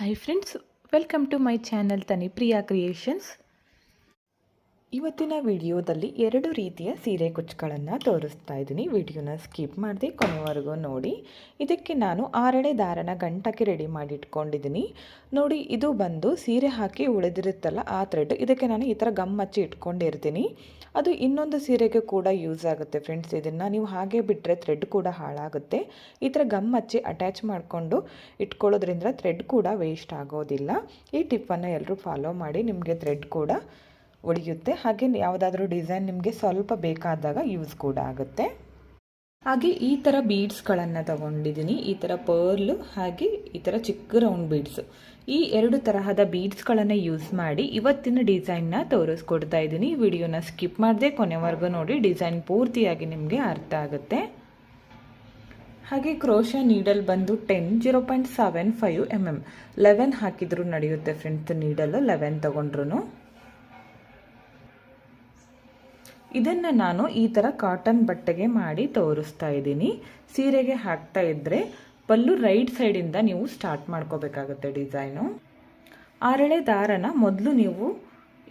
Hi friends, welcome to my channel Tani Priya Creations. ಇವತ್ತಿನ ವಿಡಿಯೋದಲ್ಲಿ ಎರಡು ರೀತಿಯ ಸೀರೆ ಕುಚ್ಚುಗಳನ್ನು ತೋರಿಸ್ತಾ ಇದ್ದೀನಿ ವಿಡಿಯೋನ ಸ್ಕಿಪ್ ಮಾಡಿದೆ ಕೊನೆವರೆಗೂ ನೋಡಿ ಇದಕ್ಕೆ ನಾನು ಆರಳೆ ದಾರನ ಗಂಟಕ್ಕೆ ರೆಡಿ ಮಾಡಿ ಇಟ್ಕೊಂಡಿದ್ದೀನಿ ನೋಡಿ ಇದು ಬಂದು ಸೀರೆ ಹಾಕಿ ಉಳಿದಿರುತ್ತಲ್ಲ ಆ ಥ್ರೆಡ್ ಇದಕ್ಕೆ ನಾನು ಈ ಥರ ಗಮ್ ಹಚ್ಚಿ ಇಟ್ಕೊಂಡಿರ್ತೀನಿ ಅದು ಇನ್ನೊಂದು ಸೀರೆಗೆ ಕೂಡ ಯೂಸ್ ಆಗುತ್ತೆ ಫ್ರೆಂಡ್ಸ್ ಇದನ್ನು ನೀವು ಹಾಗೆ ಬಿಟ್ಟರೆ ಥ್ರೆಡ್ ಕೂಡ ಹಾಳಾಗುತ್ತೆ ಈ ಥರ ಗಮ್ ಹಚ್ಚಿ ಅಟ್ಯಾಚ್ ಮಾಡಿಕೊಂಡು ಇಟ್ಕೊಳ್ಳೋದ್ರಿಂದ ಥ್ರೆಡ್ ಕೂಡ ವೇಸ್ಟ್ ಆಗೋದಿಲ್ಲ ಈ ಟಿಪ್ಪನ್ನು ಎಲ್ಲರೂ ಫಾಲೋ ಮಾಡಿ ನಿಮಗೆ ಥ್ರೆಡ್ ಕೂಡ ಒಡೆಯುತ್ತೆ ಹಾಗೆ ಯಾವುದಾದ್ರೂ ಡಿಸೈನ್ ನಿಮಗೆ ಸ್ವಲ್ಪ ಬೇಕಾದಾಗ ಯೂಸ್ ಕೂಡ ಆಗುತ್ತೆ ಹಾಗೆ ಈ ಥರ ಬೀಡ್ಸ್ಗಳನ್ನು ತಗೊಂಡಿದ್ದೀನಿ ಈ ಥರ ಪರ್ಲು ಹಾಗೆ ಈ ಥರ ಚಿಕ್ಕ ರೌಂಡ್ ಬೀಡ್ಸ್ ಈ ಎರಡು ತರಹದ ಬೀಡ್ಸ್ಗಳನ್ನು ಯೂಸ್ ಮಾಡಿ ಇವತ್ತಿನ ಡಿಸೈನ್ನ ತೋರಿಸ್ಕೊಡ್ತಾ ಇದ್ದೀನಿ ವಿಡಿಯೋನ ಸ್ಕಿಪ್ ಮಾಡದೆ ಕೊನೆವರೆಗೂ ನೋಡಿ ಡಿಸೈನ್ ಪೂರ್ತಿಯಾಗಿ ನಿಮಗೆ ಅರ್ಥ ಆಗುತ್ತೆ ಹಾಗೆ ಕ್ರೋಶ ನೀಡಲ್ ಬಂದು ten zero point seven five M M eleven ಹಾಕಿದ್ರು ನಡೆಯುತ್ತೆ ಫ್ರೆಂಡ್ಸ್ ನೀಡಲು ಲೆವೆನ್ ತೊಗೊಂಡ್ರು ಇದನ್ನು ನಾನು ಈ ಥರ ಕಾಟನ್ ಬಟ್ಟೆಗೆ ಮಾಡಿ ತೋರಿಸ್ತಾ ಇದ್ದೀನಿ ಸೀರೆಗೆ ಹಾಕ್ತಾ ಇದ್ದರೆ ಪಲ್ಲು ರೈಟ್ ಸೈಡಿಂದ ನೀವು ಸ್ಟಾರ್ಟ್ ಮಾಡ್ಕೋಬೇಕಾಗುತ್ತೆ ಡಿಸೈನು ಆರಳೆ ದಾರನ ಮೊದಲು ನೀವು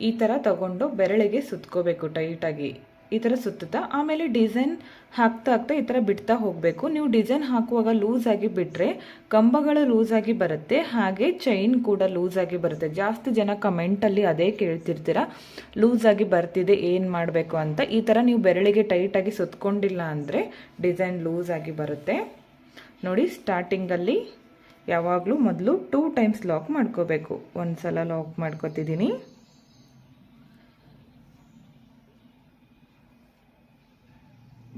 ಈ ಥರ ತಗೊಂಡು ಬೆರಳಿಗೆ ಸುತ್ಕೋಬೇಕು ಟೈಟಾಗಿ ಈ ಥರ ಸುತ್ತುತ್ತಾ ಆಮೇಲೆ ಡಿಸೈನ್ ಹಾಕ್ತಾ ಹಾಕ್ತಾ ಈ ಥರ ಬಿಡ್ತಾ ಹೋಗಬೇಕು ನೀವು ಡಿಸೈನ್ ಹಾಕುವಾಗ ಲೂಸಾಗಿ ಬಿಟ್ಟರೆ ಕಂಬಗಳು ಲೂಸಾಗಿ ಬರುತ್ತೆ ಹಾಗೆ ಚೈನ್ ಕೂಡ ಲೂಸಾಗಿ ಬರುತ್ತೆ ಜಾಸ್ತಿ ಜನ ಕಮೆಂಟಲ್ಲಿ ಅದೇ ಕೇಳ್ತಿರ್ತೀರ ಲೂಸಾಗಿ ಬರ್ತಿದೆ ಏನು ಮಾಡಬೇಕು ಅಂತ ಈ ಥರ ನೀವು ಬೆರಳಿಗೆ ಟೈಟಾಗಿ ಸುತ್ತಕೊಂಡಿಲ್ಲ ಅಂದರೆ ಡಿಸೈನ್ ಲೂಸಾಗಿ ಬರುತ್ತೆ ನೋಡಿ ಸ್ಟಾರ್ಟಿಂಗಲ್ಲಿ ಯಾವಾಗಲೂ ಮೊದಲು ಟೂ ಟೈಮ್ಸ್ ಲಾಕ್ ಮಾಡ್ಕೋಬೇಕು ಒಂದು ಸಲ ಲಾಕ್ ಮಾಡ್ಕೋತಿದ್ದೀನಿ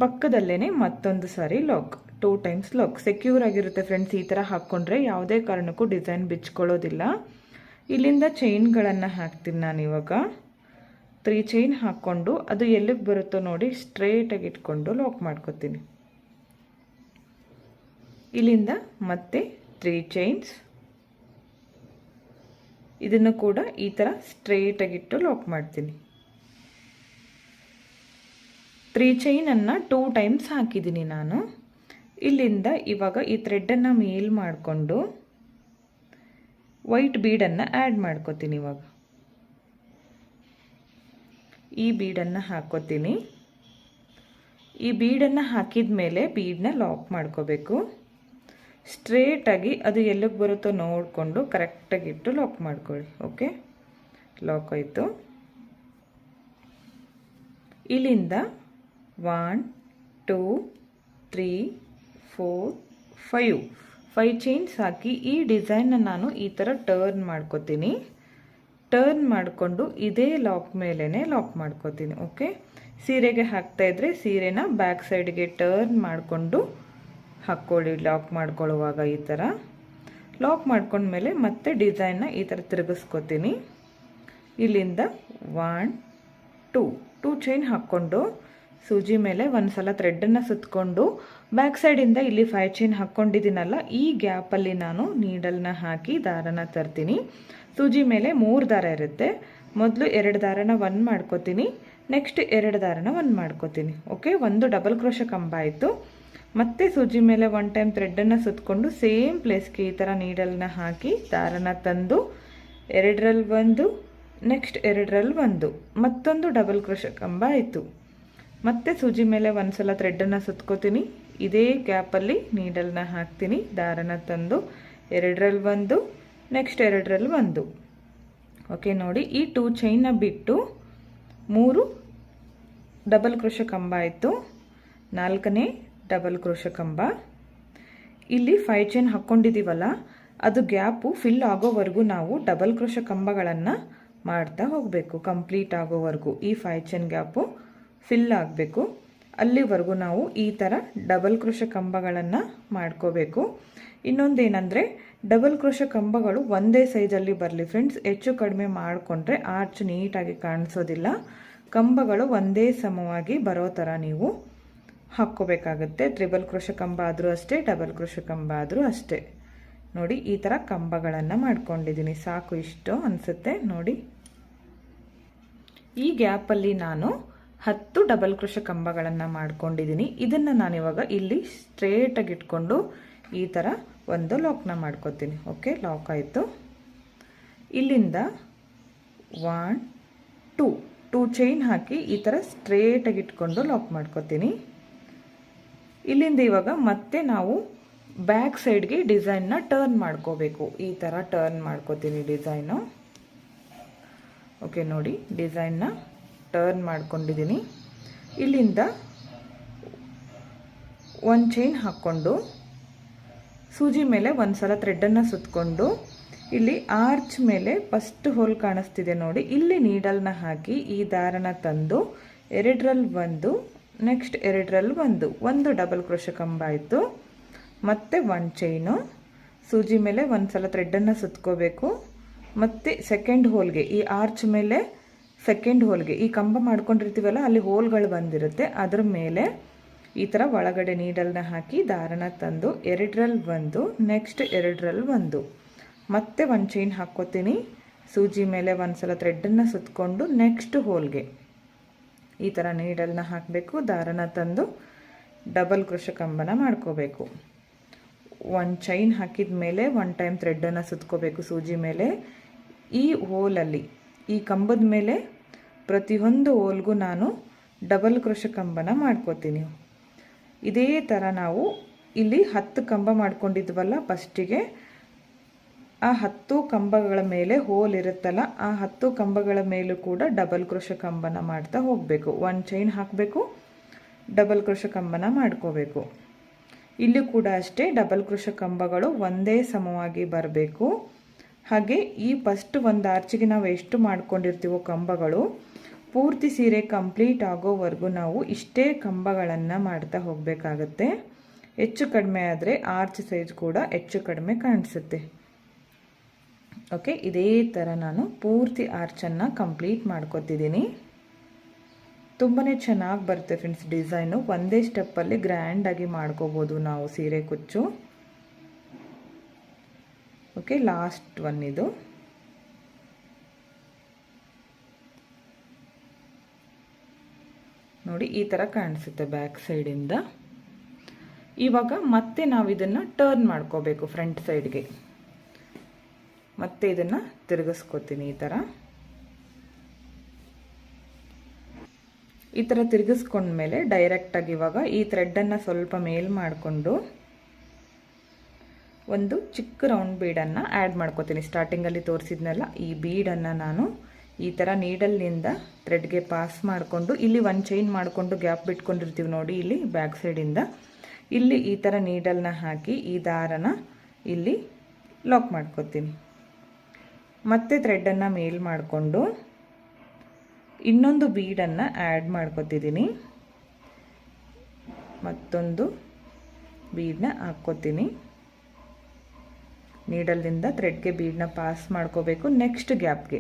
ಪಕ್ಕದಲ್ಲೇ ಮತ್ತೊಂದು ಸಾರಿ lock two times lock secure ಆಗಿರುತ್ತೆ ಫ್ರೆಂಡ್ಸ್ ಈ ಥರ ಹಾಕ್ಕೊಂಡ್ರೆ ಯಾವುದೇ ಕಾರಣಕ್ಕೂ ಡಿಸೈನ್ ಬಿಚ್ಕೊಳ್ಳೋದಿಲ್ಲ ಇಲ್ಲಿಂದ ಚೈನ್ಗಳನ್ನು ಹಾಕ್ತೀನಿ ನಾನು ಇವಾಗ ತ್ರೀ ಚೈನ್ ಹಾಕ್ಕೊಂಡು ಅದು ಎಲ್ಲಿಗೆ ಬರುತ್ತೋ ನೋಡಿ ಸ್ಟ್ರೇಟಾಗಿ ಇಟ್ಕೊಂಡು ಲಾಕ್ ಮಾಡ್ಕೊತೀನಿ ಇಲ್ಲಿಂದ ಮತ್ತೆ ತ್ರೀ ಚೈನ್ಸ್ ಇದನ್ನು ಕೂಡ ಈ ಥರ ಸ್ಟ್ರೇಟಾಗಿಟ್ಟು ಲಾಕ್ ಮಾಡ್ತೀನಿ ತ್ರೀ ಚೈನನ್ನು ಟೂ ಟೈಮ್ಸ್ ಹಾಕಿದ್ದೀನಿ ನಾನು ಇಲ್ಲಿಂದ ಇವಾಗ ಈ ಥ್ರೆಡ್ಡನ್ನು ಮೇಲ್ ಮಾಡಿಕೊಂಡು ವೈಟ್ ಬೀಡನ್ನು ಆ್ಯಡ್ ಮಾಡ್ಕೋತೀನಿ ಇವಾಗ ಈ ಬೀಡನ್ನು ಹಾಕೋತೀನಿ ಈ ಬೀಡನ್ನು ಹಾಕಿದ ಮೇಲೆ ಬೀಡನ್ನ ಲಾಕ್ ಮಾಡ್ಕೋಬೇಕು ಸ್ಟ್ರೇಟಾಗಿ ಅದು ಎಲ್ಲಿಗೆ ಬರುತ್ತೋ ನೋಡಿಕೊಂಡು ಕರೆಕ್ಟಾಗಿಟ್ಟು ಲಾಕ್ ಮಾಡ್ಕೊಳ್ಳಿ ಓಕೆ ಲಾಕ್ ಆಯಿತು ಇಲ್ಲಿಂದ one two three four five five chains ಹಾಕಿ ಈ ಡಿಸೈನ್ನ ನಾನು ಈ ಥರ ಟರ್ನ್ ಮಾಡ್ಕೋತೀನಿ ಟರ್ನ್ ಮಾಡಿಕೊಂಡು ಇದೇ ಲಾಕ್ ಮೇಲೇ ಲಾಕ್ ಮಾಡ್ಕೋತೀನಿ ಓಕೆ ಸೀರೆಗೆ ಹಾಕ್ತಾ ಸೀರೆನ ಬ್ಯಾಕ್ ಸೈಡ್ಗೆ ಟರ್ನ್ ಮಾಡಿಕೊಂಡು ಹಾಕ್ಕೊಳ್ಳಿ ಲಾಕ್ ಮಾಡ್ಕೊಳ್ಳುವಾಗ ಈ ಥರ ಲಾಕ್ ಮಾಡ್ಕೊಂಡ್ಮೇಲೆ ಮತ್ತೆ ಡಿಸೈನ್ನ ಈ ಥರ ತಿರುಗಿಸ್ಕೋತೀನಿ ಇಲ್ಲಿಂದ ಒನ್ ಟೂ ಟೂ ಚೈನ್ ಹಾಕ್ಕೊಂಡು ಸೂಜಿ ಮೇಲೆ ಒಂದು ಸಲ ಥ್ರೆಡ್ಡನ್ನು ಸುತ್ತಕೊಂಡು ಬ್ಯಾಕ್ ಸೈಡಿಂದ ಇಲ್ಲಿ ಫೈ ಚೈನ್ ಹಾಕ್ಕೊಂಡಿದ್ದೀನಲ್ಲ ಈ ಗ್ಯಾಪಲ್ಲಿ ನಾನು ನೀಡಲ್ನ ಹಾಕಿ ದಾರನ ತರ್ತೀನಿ ಸೂಜಿ ಮೇಲೆ ಮೂರು ದಾರ ಇರುತ್ತೆ ಮೊದಲು ಎರಡು ದಾರನ ಒನ್ ಮಾಡ್ಕೋತೀನಿ ನೆಕ್ಸ್ಟ್ ಎರಡು ದಾರನ ಒನ್ ಮಾಡ್ಕೋತೀನಿ ಓಕೆ ಒಂದು ಡಬಲ್ ಕ್ರೋಶ ಕಂಬ ಆಯಿತು ಮತ್ತೆ ಸೂಜಿ ಮೇಲೆ ಒನ್ ಟೈಮ್ ಥ್ರೆಡ್ಡನ್ನು ಸುತ್ತಕೊಂಡು ಸೇಮ್ ಪ್ಲೇಸ್ಗೆ ಈ ಥರ ನೀಡಲ್ನ ಹಾಕಿ ದಾರನ ತಂದು ಎರಡರಲ್ಲಿ ಒಂದು ನೆಕ್ಸ್ಟ್ ಎರಡರಲ್ಲಿ ಒಂದು ಮತ್ತೊಂದು ಡಬಲ್ ಕ್ರೋಶ ಕಂಬ ಆಯಿತು ಮತ್ತೆ ಸೂಜಿ ಮೇಲೆ ಒಂದ್ಸಲ ಸಲ ಥ್ರೆಡ್ಡನ್ನು ಸುತ್ಕೋತೀನಿ ಇದೇ ಗ್ಯಾಪಲ್ಲಿ ನೀಡಲ್ನ ಹಾಕ್ತೀನಿ ದಾರನ ತಂದು ಎರಡರಲ್ಲಿ ಒಂದು ನೆಕ್ಸ್ಟ್ ಎರಡರಲ್ಲಿ ಒಂದು ಓಕೆ ನೋಡಿ ಈ ಟೂ ಚೈನ್ನ ಬಿಟ್ಟು ಮೂರು ಡಬಲ್ ಕ್ರೋಶ ಕಂಬ ಆಯಿತು ನಾಲ್ಕನೇ ಡಬಲ್ ಕ್ರೋಶ ಕಂಬ ಇಲ್ಲಿ ಫೈವ್ ಚೈನ್ ಹಾಕ್ಕೊಂಡಿದ್ದೀವಲ್ಲ ಅದು ಗ್ಯಾಪು ಫಿಲ್ ಆಗೋವರೆಗೂ ನಾವು ಡಬಲ್ ಕ್ರೋಶ ಕಂಬಗಳನ್ನು ಮಾಡ್ತಾ ಹೋಗಬೇಕು ಕಂಪ್ಲೀಟ್ ಆಗೋವರೆಗೂ ಈ ಫೈವ್ ಚೈನ್ ಗ್ಯಾಪು ಫಿಲ್ ಆಗಬೇಕು ಅಲ್ಲಿವರೆಗೂ ನಾವು ಈ ಥರ ಡಬಲ್ ಕ್ರೋಶ ಕಂಬಗಳನ್ನು ಮಾಡ್ಕೋಬೇಕು ಇನ್ನೊಂದೇನೆಂದರೆ ಡಬಲ್ ಕ್ರೋಶ ಕಂಬಗಳು ಒಂದೇ ಸೈಜಲ್ಲಿ ಬರಲಿ ಫ್ರೆಂಡ್ಸ್ ಹೆಚ್ಚು ಕಡಿಮೆ ಮಾಡಿಕೊಂಡ್ರೆ ಆರ್ಚ್ ನೀಟಾಗಿ ಕಾಣಿಸೋದಿಲ್ಲ ಕಂಬಗಳು ಒಂದೇ ಸಮವಾಗಿ ಬರೋ ಥರ ನೀವು ಹಾಕ್ಕೋಬೇಕಾಗುತ್ತೆ ತ್ರಿಬಲ್ ಕ್ರೋಶ ಕಂಬ ಆದರೂ ಅಷ್ಟೇ ಡಬಲ್ ಕ್ರೋಶ ಕಂಬ ಆದರೂ ಅಷ್ಟೇ ನೋಡಿ ಈ ಥರ ಕಂಬಗಳನ್ನು ಮಾಡ್ಕೊಂಡಿದ್ದೀನಿ ಸಾಕು ಇಷ್ಟು ಅನಿಸುತ್ತೆ ನೋಡಿ ಈ ಗ್ಯಾಪಲ್ಲಿ ನಾನು ಹತ್ತು ಡಬಲ್ ಕೃಷ ಕಂಬಗಳನ್ನು ಮಾಡ್ಕೊಂಡಿದ್ದೀನಿ ಇದನ್ನು ನಾನಿವಾಗ ಇಲ್ಲಿ ಸ್ಟ್ರೇಟಾಗಿ ಇಟ್ಕೊಂಡು ಈ ಥರ ಒಂದು ಲಾಕ್ನ ಮಾಡ್ಕೊತೀನಿ ಓಕೆ ಲಾಕ್ ಆಯಿತು ಇಲ್ಲಿಂದ ಒನ್ ಟೂ ಟೂ ಚೈನ್ ಹಾಕಿ ಈ ಥರ ಸ್ಟ್ರೇಟಾಗಿ ಇಟ್ಕೊಂಡು ಲಾಕ್ ಮಾಡ್ಕೊತೀನಿ ಇಲ್ಲಿಂದ ಇವಾಗ ಮತ್ತೆ ನಾವು ಬ್ಯಾಕ್ ಸೈಡ್ಗೆ ಡಿಸೈನ್ನ ಟರ್ನ್ ಮಾಡ್ಕೋಬೇಕು ಈ ಥರ ಟರ್ನ್ ಮಾಡ್ಕೋತೀನಿ ಡಿಸೈನು ಓಕೆ ನೋಡಿ ಡಿಸೈನ್ನ ಟರ್ನ್ ಮಾಡ್ಕೊಂಡಿದ್ದೀನಿ ಇಲ್ಲಿಂದ ಒಂದು ಚೈನ್ ಹಾಕ್ಕೊಂಡು ಸೂಜಿ ಮೇಲೆ ಒಂದು ಸಲ ಥ್ರೆಡ್ಡನ್ನು ಸುತ್ತಕೊಂಡು ಇಲ್ಲಿ ಆರ್ಚ್ ಮೇಲೆ ಫಸ್ಟ್ ಹೋಲ್ ಕಾಣಿಸ್ತಿದೆ ನೋಡಿ ಇಲ್ಲಿ ನೀಡಲ್ನ ಹಾಕಿ ಈ ದಾರನ ತಂದು ಎರಡರಲ್ಲಿ ಒಂದು ನೆಕ್ಸ್ಟ್ ಎರಡರಲ್ಲಿ ಒಂದು ಒಂದು ಡಬಲ್ ಕ್ರೋಶ ಕಂಬ ಆಯಿತು ಮತ್ತೆ ಒಂದು ಚೈನು ಸೂಜಿ ಮೇಲೆ ಒಂದು ಸಲ ಥ್ರೆಡ್ಡನ್ನು ಸುತ್ಕೋಬೇಕು ಮತ್ತು ಸೆಕೆಂಡ್ ಹೋಲ್ಗೆ ಈ ಆರ್ಚ್ ಮೇಲೆ ಸೆಕೆಂಡ್ ಹೋಲ್ಗೆ ಈ ಕಂಬ ಮಾಡ್ಕೊಂಡಿರ್ತೀವಲ್ಲ ಅಲ್ಲಿ ಹೋಲ್ಗಳು ಬಂದಿರುತ್ತೆ ಅದ್ರ ಮೇಲೆ ಈ ಥರ ಒಳಗಡೆ ನೀಡಲ್ನ ಹಾಕಿ ದಾರನ ತಂದು ಎರಡರಲ್ಲಿ ಒಂದು ನೆಕ್ಸ್ಟ್ ಎರಡರಲ್ಲಿ ಒಂದು ಮತ್ತೆ ಒಂದು ಚೈನ್ ಹಾಕ್ಕೋತೀನಿ ಸೂಜಿ ಮೇಲೆ ಒಂದು ಸಲ ಥ್ರೆಡ್ಡನ್ನು ಸುತ್ತಕೊಂಡು ನೆಕ್ಸ್ಟ್ ಹೋಲ್ಗೆ ಈ ಥರ ನೀಡಲ್ನ ಹಾಕಬೇಕು ದಾರನ ತಂದು ಡಬಲ್ ಕೃಷ ಕಂಬನ ಮಾಡ್ಕೋಬೇಕು ಒಂದು ಚೈನ್ ಹಾಕಿದ ಮೇಲೆ ಒನ್ ಟೈಮ್ ಥ್ರೆಡ್ಡನ್ನು ಸುತ್ಕೋಬೇಕು ಸೂಜಿ ಮೇಲೆ ಈ ಹೋಲಲ್ಲಿ ಈ ಕಂಬದ ಮೇಲೆ ಪ್ರತಿಯೊಂದು ಹೋಲ್ಗೂ ನಾನು ಡಬಲ್ ಕ್ರೋಶ ಕಂಬನ ಮಾಡ್ಕೋತೀನಿ ಇದೇ ಥರ ನಾವು ಇಲ್ಲಿ ಹತ್ತು ಕಂಬ ಮಾಡ್ಕೊಂಡಿದ್ವಲ್ಲ ಫಸ್ಟಿಗೆ ಆ ಹತ್ತು ಕಂಬಗಳ ಮೇಲೆ ಹೋಲ್ ಇರುತ್ತಲ್ಲ ಆ ಹತ್ತು ಕಂಬಗಳ ಮೇಲೂ ಕೂಡ ಡಬಲ್ ಕ್ರೋಶ ಕಂಬನ ಮಾಡ್ತಾ ಹೋಗಬೇಕು ಒಂದು ಚೈನ್ ಹಾಕಬೇಕು ಡಬಲ್ ಕ್ರೋಶ ಕಂಬನ ಮಾಡ್ಕೋಬೇಕು ಇಲ್ಲೂ ಕೂಡ ಅಷ್ಟೇ ಡಬಲ್ ಕ್ರೋಶ ಕಂಬಗಳು ಒಂದೇ ಸಮವಾಗಿ ಬರಬೇಕು ಹಾಗೆ ಈ ಫಸ್ಟ್ ಒಂದು ಆರ್ಚಿಗೆ ನಾವು ಎಷ್ಟು ಮಾಡ್ಕೊಂಡಿರ್ತೀವೋ ಕಂಬಗಳು ಪೂರ್ತಿ ಸೀರೆ ಕಂಪ್ಲೀಟ್ ಆಗೋವರೆಗೂ ನಾವು ಇಷ್ಟೇ ಕಂಬಗಳನ್ನು ಮಾಡ್ತಾ ಹೋಗಬೇಕಾಗತ್ತೆ ಹೆಚ್ಚು ಕಡಿಮೆ ಆದರೆ ಆರ್ಚ್ ಸೈಜ್ ಕೂಡ ಹೆಚ್ಚು ಕಡಿಮೆ ಕಾಣಿಸುತ್ತೆ ಓಕೆ ಇದೇ ಥರ ನಾನು ಪೂರ್ತಿ ಆರ್ಚನ್ನು ಕಂಪ್ಲೀಟ್ ಮಾಡ್ಕೋತಿದ್ದೀನಿ ತುಂಬಾ ಚೆನ್ನಾಗಿ ಬರುತ್ತೆ ಫ್ರೆಂಡ್ಸ್ ಡಿಸೈನು ಒಂದೇ ಸ್ಟೆಪ್ಪಲ್ಲಿ ಗ್ರ್ಯಾಂಡಾಗಿ ಮಾಡ್ಕೋಬೋದು ನಾವು ಸೀರೆ ಕುಚ್ಚು ಓಕೆ ಲಾಸ್ಟ್ ಒನ್ ಇದು ನೋಡಿ ಈ ಥರ ಕಾಣಿಸುತ್ತೆ ಬ್ಯಾಕ್ ಸೈಡಿಂದ ಇವಾಗ ಮತ್ತೆ ನಾವು ಇದನ್ನು ಟರ್ನ್ ಮಾಡ್ಕೋಬೇಕು ಫ್ರಂಟ್ ಸೈಡ್ಗೆ ಮತ್ತೆ ಇದನ್ನು ತಿರುಗಿಸ್ಕೋತೀನಿ ಈ ಥರ ಈ ಥರ ತಿರುಗಿಸ್ಕೊಂಡ್ಮೇಲೆ ಡೈರೆಕ್ಟಾಗಿ ಇವಾಗ ಈ ಥ್ರೆಡ್ಡನ್ನು ಸ್ವಲ್ಪ ಮೇಲ್ ಮಾಡಿಕೊಂಡು ಒಂದು ಚಿಕ್ಕ ರೌಂಡ್ ಬೀಡನ್ನು ಆ್ಯಡ್ ಮಾಡ್ಕೋತೀನಿ ಸ್ಟಾರ್ಟಿಂಗಲ್ಲಿ ತೋರಿಸಿದ್ನಲ್ಲ ಈ ಬೀಡನ್ನು ನಾನು ಈ ಥರ ನೀಡಲ್ನಿಂದ ಥ್ರೆಡ್ಗೆ ಪಾಸ್ ಮಾಡಿಕೊಂಡು ಇಲ್ಲಿ ಒನ್ ಚೈನ್ ಮಾಡಿಕೊಂಡು ಗ್ಯಾಪ್ ಬಿಟ್ಕೊಂಡಿರ್ತೀವಿ ನೋಡಿ ಇಲ್ಲಿ ಬ್ಯಾಕ್ ಸೈಡಿಂದ ಇಲ್ಲಿ ಈ ಥರ ನೀಡಲ್ನ ಹಾಕಿ ಈ ದಾರನ ಇಲ್ಲಿ ಲಾಕ್ ಮಾಡ್ಕೋತೀನಿ ಮತ್ತೆ ಥ್ರೆಡ್ಡನ್ನು ಮೇಲ್ ಮಾಡಿಕೊಂಡು ಇನ್ನೊಂದು ಬೀಡನ್ನು ಆ್ಯಡ್ ಮಾಡ್ಕೊತಿದ್ದೀನಿ ಮತ್ತೊಂದು ಬೀಡನ್ನ ಹಾಕ್ಕೋತೀನಿ ನೀಡಲ್ನಿಂದ ಥ್ರೆಡ್ಗೆ ಬೀಡನ್ನ ಪಾಸ್ ಮಾಡ್ಕೋಬೇಕು ನೆಕ್ಸ್ಟ್ ಗ್ಯಾಪ್ಗೆ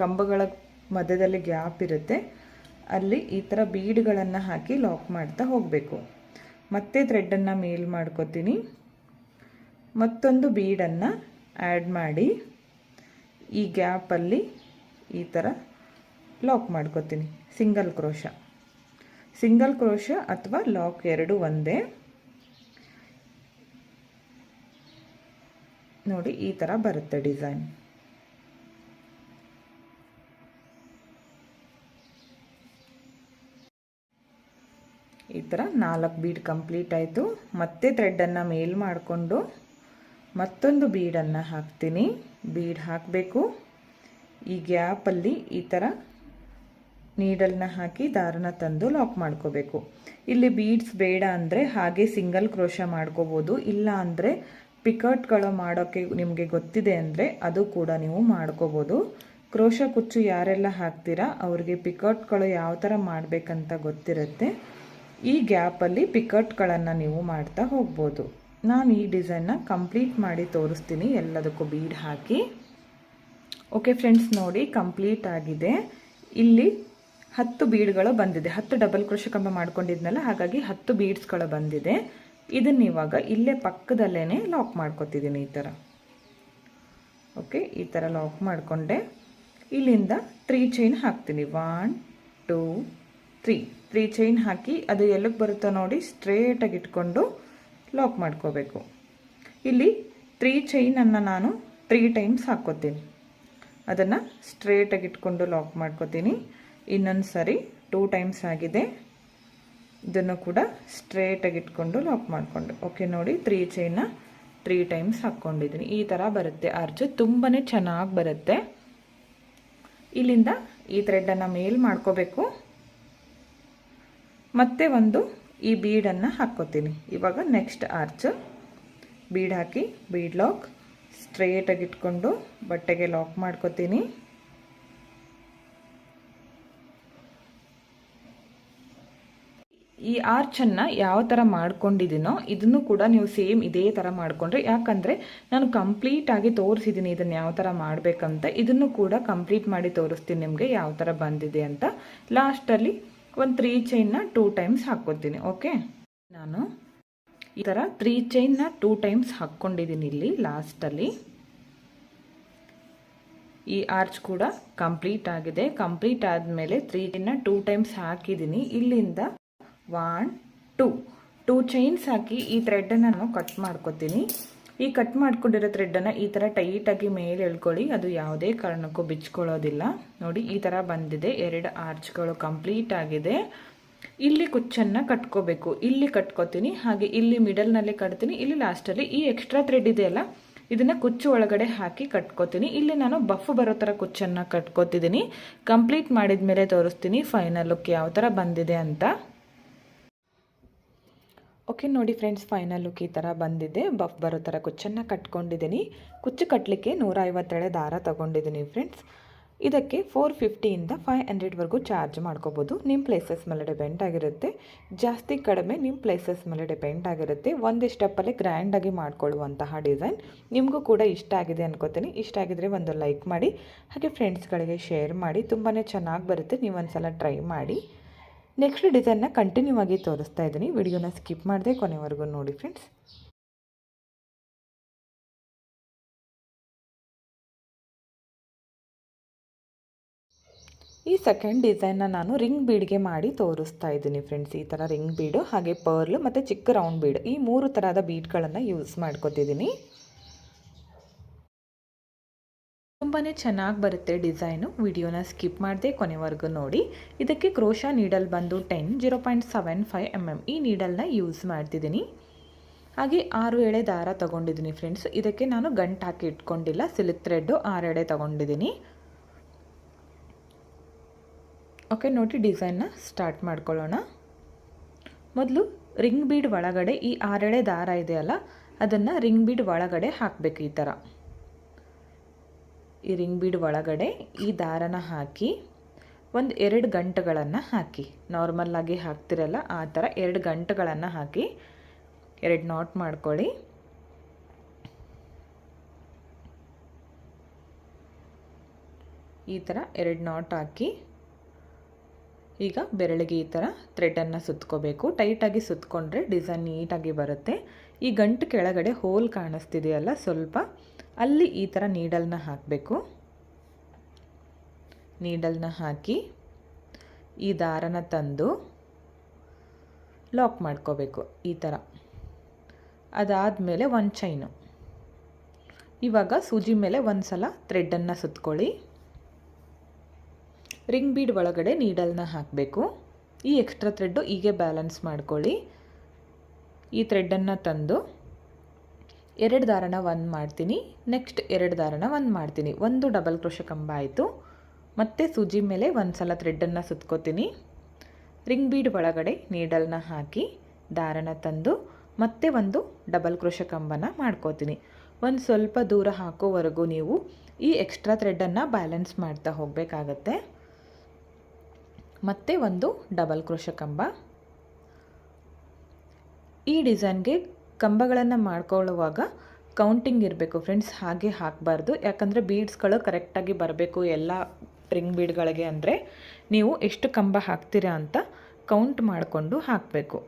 ಕಂಬಗಳ ಮಧ್ಯದಲ್ಲಿ ಗ್ಯಾಪ್ ಇರುತ್ತೆ ಅಲ್ಲಿ ಈ ಥರ ಬೀಡ್ಗಳನ್ನು ಹಾಕಿ ಲಾಕ್ ಮಾಡ್ತಾ ಹೋಗಬೇಕು ಮತ್ತೆ ಥ್ರೆಡನ್ನು ಮೇಲ್ ಮಾಡ್ಕೋತೀನಿ ಮತ್ತೊಂದು ಬೀಡನ್ನು ಆ್ಯಡ್ ಮಾಡಿ ಈ ಗ್ಯಾಪಲ್ಲಿ ಈ ಥರ ಲಾಕ್ ಮಾಡ್ಕೋತೀನಿ ಸಿಂಗಲ್ ಕ್ರೋಶ ಸಿಂಗಲ್ ಕ್ರೋಶ ಅಥವಾ ಲಾಕ್ ಎರಡು ಒಂದೇ ನೋಡಿ ಈ ಥರ ಬರುತ್ತೆ ಡಿಸೈನ್ ಈ ಥರ ನಾಲ್ಕು ಬೀಡ್ ಕಂಪ್ಲೀಟ್ ಆಯಿತು ಮತ್ತೆ ಥ್ರೆಡ್ಡನ್ನು ಮೇಲ್ ಮಾಡಿಕೊಂಡು ಮತ್ತೊಂದು ಬೀಡನ್ನು ಹಾಕ್ತೀನಿ ಬೀಡ್ ಹಾಕಬೇಕು ಈ ಗ್ಯಾಪಲ್ಲಿ ಈ ಥರ ನೀಡಲ್ನ ಹಾಕಿ ದಾರನ ತಂದು ಲಾಕ್ ಮಾಡ್ಕೋಬೇಕು ಇಲ್ಲಿ ಬೀಡ್ಸ್ ಬೇಡ ಅಂದರೆ ಹಾಗೆ ಸಿಂಗಲ್ ಕ್ರೋಶ ಮಾಡ್ಕೋಬೋದು ಇಲ್ಲ ಅಂದರೆ ಪಿಕಟ್ಗಳು ಮಾಡೋಕ್ಕೆ ನಿಮಗೆ ಗೊತ್ತಿದೆ ಅಂದರೆ ಅದು ಕೂಡ ನೀವು ಮಾಡ್ಕೋಬೋದು ಕ್ರೋಶ ಕುಚ್ಚು ಯಾರೆಲ್ಲ ಹಾಕ್ತೀರಾ ಅವ್ರಿಗೆ ಪಿಕಟ್ಗಳು ಯಾವ ಥರ ಮಾಡಬೇಕಂತ ಗೊತ್ತಿರುತ್ತೆ ಈ ಗ್ಯಾಪಲ್ಲಿ ಪಿಕಟ್ಗಳನ್ನು ನೀವು ಮಾಡ್ತಾ ಹೋಗ್ಬೋದು ನಾನು ಈ ಡಿಸೈನ್ನ ಕಂಪ್ಲೀಟ್ ಮಾಡಿ ತೋರಿಸ್ತೀನಿ ಎಲ್ಲದಕ್ಕೂ ಬೀಡ್ ಹಾಕಿ ಓಕೆ ಫ್ರೆಂಡ್ಸ್ ನೋಡಿ ಕಂಪ್ಲೀಟ್ ಆಗಿದೆ ಇಲ್ಲಿ ಹತ್ತು ಬೀಡ್ಗಳು ಬಂದಿದೆ ಹತ್ತು ಡಬಲ್ ಕ್ರೋಶ ಕಂಬ ಮಾಡ್ಕೊಂಡಿದ್ನಲ್ಲ ಹಾಗಾಗಿ ಹತ್ತು ಬೀಡ್ಸ್ಗಳು ಬಂದಿದೆ ಇದನ್ನು ಇವಾಗ ಇಲ್ಲೇ ಪಕ್ಕದಲ್ಲೇ ಲಾಕ್ ಮಾಡ್ಕೋತಿದ್ದೀನಿ ಈ ಥರ ಓಕೆ ಈ ಥರ ಲಾಕ್ ಮಾಡಿಕೊಂಡೆ ಇಲ್ಲಿಂದ ತ್ರೀ ಚೈನ್ ಹಾಕ್ತೀನಿ one two three three chain ಹಾಕಿ ಅದು ಎಲ್ಲಿಗೆ ಬರುತ್ತೋ ನೋಡಿ ಸ್ಟ್ರೇಟಾಗಿ ಇಟ್ಕೊಂಡು ಲಾಕ್ ಮಾಡ್ಕೋಬೇಕು ಇಲ್ಲಿ ತ್ರೀ ಚೈನನ್ನು ನಾನು ತ್ರೀ ಟೈಮ್ಸ್ ಹಾಕ್ಕೋತೀನಿ ಅದನ್ನು ಸ್ಟ್ರೇಟಾಗಿ ಇಟ್ಕೊಂಡು ಲಾಕ್ ಮಾಡ್ಕೋತೀನಿ ಇನ್ನೊಂದು ಸರಿ ಟೂ ಟೈಮ್ಸ್ ಆಗಿದೆ ಇದನ್ನು ಕೂಡ ಸ್ಟ್ರೇಟಾಗಿ ಇಟ್ಕೊಂಡು ಲಾಕ್ ಮಾಡಿಕೊಂಡು ಓಕೆ ನೋಡಿ ತ್ರೀ ಚೈನ ತ್ರೀ ಟೈಮ್ಸ್ ಹಾಕ್ಕೊಂಡಿದ್ದೀನಿ ಈ ಥರ ಬರುತ್ತೆ ಅರ್ಜು ತುಂಬಾ ಚೆನ್ನಾಗಿ ಬರುತ್ತೆ ಇಲ್ಲಿಂದ ಈ ಥ್ರೆಡ್ಡನ್ನು ಮೇಲ್ ಮಾಡ್ಕೋಬೇಕು ಮತ್ತೆ ಒಂದು ಈ ಬೀಡನ್ನು ಹಾಕ್ಕೋತೀನಿ ಇವಾಗ ನೆಕ್ಸ್ಟ್ ಆರ್ಚ್ ಬೀಡ್ ಹಾಕಿ ಬೀಡ್ ಲಾಕ್ ಸ್ಟ್ರೇಟಾಗಿ ಇಟ್ಕೊಂಡು ಬಟ್ಟೆಗೆ ಲಾಕ್ ಮಾಡ್ಕೋತೀನಿ ಈ ಆರ್ಚನ್ನು ಯಾವ ಥರ ಮಾಡ್ಕೊಂಡಿದ್ದೀನೋ ಇದನ್ನು ಕೂಡ ನೀವು ಸೇಮ್ ಇದೇ ಥರ ಮಾಡಿಕೊಂಡ್ರೆ ಯಾಕಂದರೆ ನಾನು ಕಂಪ್ಲೀಟಾಗಿ ತೋರಿಸಿದ್ದೀನಿ ಇದನ್ನು ಯಾವ ಥರ ಮಾಡಬೇಕಂತ ಇದನ್ನು ಕೂಡ ಕಂಪ್ಲೀಟ್ ಮಾಡಿ ತೋರಿಸ್ತೀನಿ ನಿಮಗೆ ಯಾವ ಥರ ಬಂದಿದೆ ಅಂತ ಲಾಸ್ಟಲ್ಲಿ ಒಂದು ತ್ರೀ ಚೈನ್ನ ಟೂ ಟೈಮ್ಸ್ ಹಾಕೋತೀನಿ ಓಕೆ ನಾನು ಈ ಥರ ತ್ರೀ ಚೈನ್ನ ಟೂ ಟೈಮ್ಸ್ ಹಾಕ್ಕೊಂಡಿದ್ದೀನಿ ಇಲ್ಲಿ ಲಾಸ್ಟಲ್ಲಿ ಈ ಆರ್ಚ್ ಕೂಡ ಕಂಪ್ಲೀಟ್ ಆಗಿದೆ ಕಂಪ್ಲೀಟ್ ಆದಮೇಲೆ ತ್ರೀ ಚೈನ್ನ ಟೂ ಟೈಮ್ಸ್ ಹಾಕಿದ್ದೀನಿ ಇಲ್ಲಿಂದ ಒನ್ ಟೂ ಟೂ ಚೈನ್ಸ್ ಹಾಕಿ ಈ ಥ್ರೆಡ್ಡನ್ನು ನಾನು ಕಟ್ ಮಾಡ್ಕೊತೀನಿ ಈ ಕಟ್ ಮಾಡ್ಕೊಂಡಿರೋ ಥ್ರೆಡ್ಡನ್ನು ಈ ಥರ ಟೈಟಾಗಿ ಮೇಲೆ ಎಳ್ಕೊಳ್ಳಿ ಅದು ಯಾವುದೇ ಕಾರಣಕ್ಕೂ ಬಿಚ್ಕೊಳ್ಳೋದಿಲ್ಲ ನೋಡಿ ಈ ಥರ ಬಂದಿದೆ ಎರಡು ಆರ್ಚ್ಗಳು ಕಂಪ್ಲೀಟ್ ಆಗಿದೆ ಇಲ್ಲಿ ಕುಚ್ಚನ್ನು ಕಟ್ಕೋಬೇಕು ಇಲ್ಲಿ ಕಟ್ಕೋತೀನಿ ಹಾಗೆ ಇಲ್ಲಿ ಮಿಡಲ್ನಲ್ಲಿ ಕಟ್ತೀನಿ ಇಲ್ಲಿ ಲಾಸ್ಟಲ್ಲಿ ಈ ಎಕ್ಸ್ಟ್ರಾ ಥ್ರೆಡ್ ಇದೆಯಲ್ಲ ಇದನ್ನು ಕುಚ್ಚು ಒಳಗಡೆ ಹಾಕಿ ಕಟ್ಕೋತೀನಿ ಇಲ್ಲಿ ನಾನು ಬಫ್ ಬರೋ ಥರ ಕುಚ್ಚನ್ನು ಕಟ್ಕೋತಿದ್ದೀನಿ ಕಂಪ್ಲೀಟ್ ಮಾಡಿದ ಮೇಲೆ ತೋರಿಸ್ತೀನಿ ಫೈನಲ್ ಲುಕ್ ಯಾವ ಥರ ಬಂದಿದೆ ಅಂತ ಓಕೆ ನೋಡಿ ಫ್ರೆಂಡ್ಸ್ ಫೈನಲ್ ಲುಕ್ ಈ ಥರ ಬಂದಿದೆ ಬಫ್ ಬರೋ ಥರ ಕುಚ್ಚನ್ನು ಕಟ್ಕೊಂಡಿದ್ದೀನಿ ಕುಚ್ಚು ಕಟ್ಟಲಿಕ್ಕೆ ನೂರ ಐವತ್ತೆಳೆ ದಾರ ತೊಗೊಂಡಿದ್ದೀನಿ ಫ್ರೆಂಡ್ಸ್ ಇದಕ್ಕೆ ಫೋರ್ ಫಿಫ್ಟಿಯಿಂದ ಫೈವ್ ಹಂಡ್ರೆಡ್ವರೆಗೂ ಚಾರ್ಜ್ ಮಾಡ್ಕೋಬೋದು ನಿಮ್ಮ ಪ್ಲೇಸಸ್ ಮೇಲೆ ಡಿಪೆಂಡ್ ಆಗಿರುತ್ತೆ ಜಾಸ್ತಿ ಕಡಿಮೆ ನಿಮ್ಮ ಪ್ಲೇಸಸ್ ಮೇಲೆ ಡಿಪೆಂಡ್ ಆಗಿರುತ್ತೆ ಒಂದೇ ಸ್ಟೆಪ್ಪಲ್ಲಿ ಗ್ರ್ಯಾಂಡಾಗಿ ಮಾಡ್ಕೊಳ್ಳುವಂತಹ ಡಿಸೈನ್ ನಿಮಗೂ ಕೂಡ ಇಷ್ಟ ಆಗಿದೆ ಅನ್ಕೋತೀನಿ ಇಷ್ಟ ಆಗಿದ್ದರೆ ಒಂದು ಲೈಕ್ ಮಾಡಿ ಹಾಗೆ ಫ್ರೆಂಡ್ಸ್ಗಳಿಗೆ ಶೇರ್ ಮಾಡಿ ತುಂಬಾ ಚೆನ್ನಾಗಿ ಬರುತ್ತೆ ನೀವೊಂದು ಸಲ ಟ್ರೈ ಮಾಡಿ ನೆಕ್ಸ್ಟ್ ಡಿಸೈನ್ನ ಕಂಟಿನ್ಯೂ ಆಗಿ ತೋರಿಸ್ತಾ ಇದ್ದೀನಿ ವಿಡಿಯೋನ ಸ್ಕಿಪ್ ಮಾಡದೆ ಕೊನೆವರೆಗೂ ನೋಡಿ ಫ್ರೆಂಡ್ಸ್ ಈ ಸೆಕೆಂಡ್ ಡಿಸೈನ್ನ ನಾನು ರಿಂಗ್ ಬೀಡ್ಗೆ ಮಾಡಿ ತೋರಿಸ್ತಾ ಇದ್ದೀನಿ ಫ್ರೆಂಡ್ಸ್ ಈ ಥರ ರಿಂಗ್ ಬೀಡು ಹಾಗೆ ಪರ್ಲ್ ಮತ್ತು ಚಿಕ್ಕ ರೌಂಡ್ ಬೀಡ್ ಈ ಮೂರು ಥರದ ಬೀಡ್ಗಳನ್ನು ಯೂಸ್ ಮಾಡ್ಕೋತಿದ್ದೀನಿ ತುಂಬಾ ಚೆನ್ನಾಗಿ ಬರುತ್ತೆ ಡಿಸೈನು ವಿಡಿಯೋನ ಸ್ಕಿಪ್ ಮಾಡದೆ ಕೊನೆವರೆಗೂ ನೋಡಿ ಇದಕ್ಕೆ ಕ್ರೋಶಾ ನೀಡಲ್ ಬಂದು ten zero point seven five M M ಈ ನೀಡಲ್ನ ಯೂಸ್ ಮಾಡ್ತಿದ್ದೀನಿ ಹಾಗೆ ಆರು ಎಳೆ ದಾರ ತೊಗೊಂಡಿದ್ದೀನಿ ಫ್ರೆಂಡ್ಸ್ ಇದಕ್ಕೆ ನಾನು ಗಂಟು ಹಾಕಿ ಇಟ್ಕೊಂಡಿಲ್ಲ ಸಿಲ್ಕ್ ಥ್ರೆಡ್ಡು ಆರು ಎಳೆ ತೊಗೊಂಡಿದ್ದೀನಿ ಓಕೆ ನೋಡಿ ಡಿಸೈನ್ನ ಸ್ಟಾರ್ಟ್ ಮಾಡ್ಕೊಳ್ಳೋಣ ಮೊದಲು ರಿಂಗ್ ಬೀಡ್ ಒಳಗಡೆ ಈ ಆರೆಳೆ ದಾರ ಇದೆಯಲ್ಲ ಅದನ್ನು ರಿಂಗ್ ಬೀಡ್ ಒಳಗಡೆ ಹಾಕಬೇಕು ಈ ಥರ ಈ ರಿಂಗ್ ಬೀಡ್ ಒಳಗಡೆ ಈ ದಾರನ ಹಾಕಿ ಒಂದು ಎರಡು ಗಂಟೆಗಳನ್ನು ಹಾಕಿ ನಾರ್ಮಲ್ಲಾಗಿ ಹಾಕ್ತಿರಲ್ಲ ಆ ಥರ ಎರಡು ಗಂಟೆಗಳನ್ನು ಹಾಕಿ ಎರಡು ನಾಟ್ ಮಾಡ್ಕೊಳ್ಳಿ ಈ ಥರ ಎರಡು ನಾಟ್ ಹಾಕಿ ಈಗ ಬೆರಳಿಗೆ ಈ ಥರ ಥ್ರೆಡನ್ನು ಸುತ್ಕೋಬೇಕು ಟೈಟಾಗಿ ಸುತ್ಕೊಂಡ್ರೆ ಡಿಸೈನ್ ನೀಟಾಗಿ ಬರುತ್ತೆ ಈ ಗಂಟು ಕೆಳಗಡೆ ಹೋಲ್ ಕಾಣಿಸ್ತಿದೆಯಲ್ಲ ಸ್ವಲ್ಪ ಅಲ್ಲಿ ಈ ಥರ ನೀಡಲ್ನ ಹಾಕಬೇಕು ನೀಡಲ್ನ ಹಾಕಿ ಈ ದಾರನ ತಂದು ಲಾಕ್ ಮಾಡ್ಕೋಬೇಕು ಈ ಥರ ಅದಾದಮೇಲೆ ಒಂದು ಚೈನು ಇವಾಗ ಸೂಜಿ ಮೇಲೆ ಒಂದು ಸಲ ಥ್ರೆಡ್ಡನ್ನು ಸುತ್ಕೊಳ್ಳಿ ರಿಂಗ್ ಬೀಡ್ ಒಳಗಡೆ ನೀಡಲ್ನ ಹಾಕಬೇಕು ಈ ಎಕ್ಸ್ಟ್ರಾ ಥ್ರೆಡ್ಡು ಹೀಗೆ ಬ್ಯಾಲೆನ್ಸ್ ಮಾಡ್ಕೊಳ್ಳಿ ಈ ಥ್ರೆಡ್ಡನ್ನು ತಂದು ಎರಡು ದಾರನ ಒಂದು ಮಾಡ್ತೀನಿ ನೆಕ್ಸ್ಟ್ ಎರಡು ದಾರನ ಒಂದು ಮಾಡ್ತೀನಿ ಒಂದು ಡಬಲ್ ಕ್ರೋಶ ಕಂಬ ಆಯಿತು ಮತ್ತು ಸೂಜಿ ಮೇಲೆ ಒಂದು ಸಲ ಥ್ರೆಡ್ಡನ್ನು ಸುತ್ಕೋತೀನಿ ರಿಂಗ್ ಬೀಡ್ ಒಳಗಡೆ ನೀಡಲ್ನ ಹಾಕಿ ದಾರನ ತಂದು ಮತ್ತೆ ಒಂದು ಡಬಲ್ ಕ್ರೋಶ ಕಂಬನ ಮಾಡ್ಕೋತೀನಿ ಒಂದು ಸ್ವಲ್ಪ ದೂರ ಹಾಕೋವರೆಗೂ ನೀವು ಈ ಎಕ್ಸ್ಟ್ರಾ ಥ್ರೆಡ್ಡನ್ನು ಬ್ಯಾಲೆನ್ಸ್ ಮಾಡ್ತಾ ಹೋಗಬೇಕಾಗತ್ತೆ ಮತ್ತೆ ಒಂದು ಡಬಲ್ ಕ್ರೋಶ ಕಂಬ ಈ ಡಿಸೈನ್ಗೆ ಕಂಬಗಳನ್ನು ಮಾಡ್ಕೊಳ್ಳುವಾಗ ಕೌಂಟಿಂಗ್ ಇರಬೇಕು ಫ್ರೆಂಡ್ಸ್ ಹಾಗೆ ಹಾಕಬಾರ್ದು ಯಾಕಂದರೆ ಬೀಡ್ಸ್ಗಳು ಕರೆಕ್ಟಾಗಿ ಬರಬೇಕು ಎಲ್ಲ ರಿಂಗ್ ಬೀಡ್ಗಳಿಗೆ ಅಂದರೆ ನೀವು ಎಷ್ಟು ಕಂಬ ಹಾಕ್ತೀರಾ ಅಂತ ಕೌಂಟ್ ಮಾಡಿಕೊಂಡು ಹಾಕಬೇಕು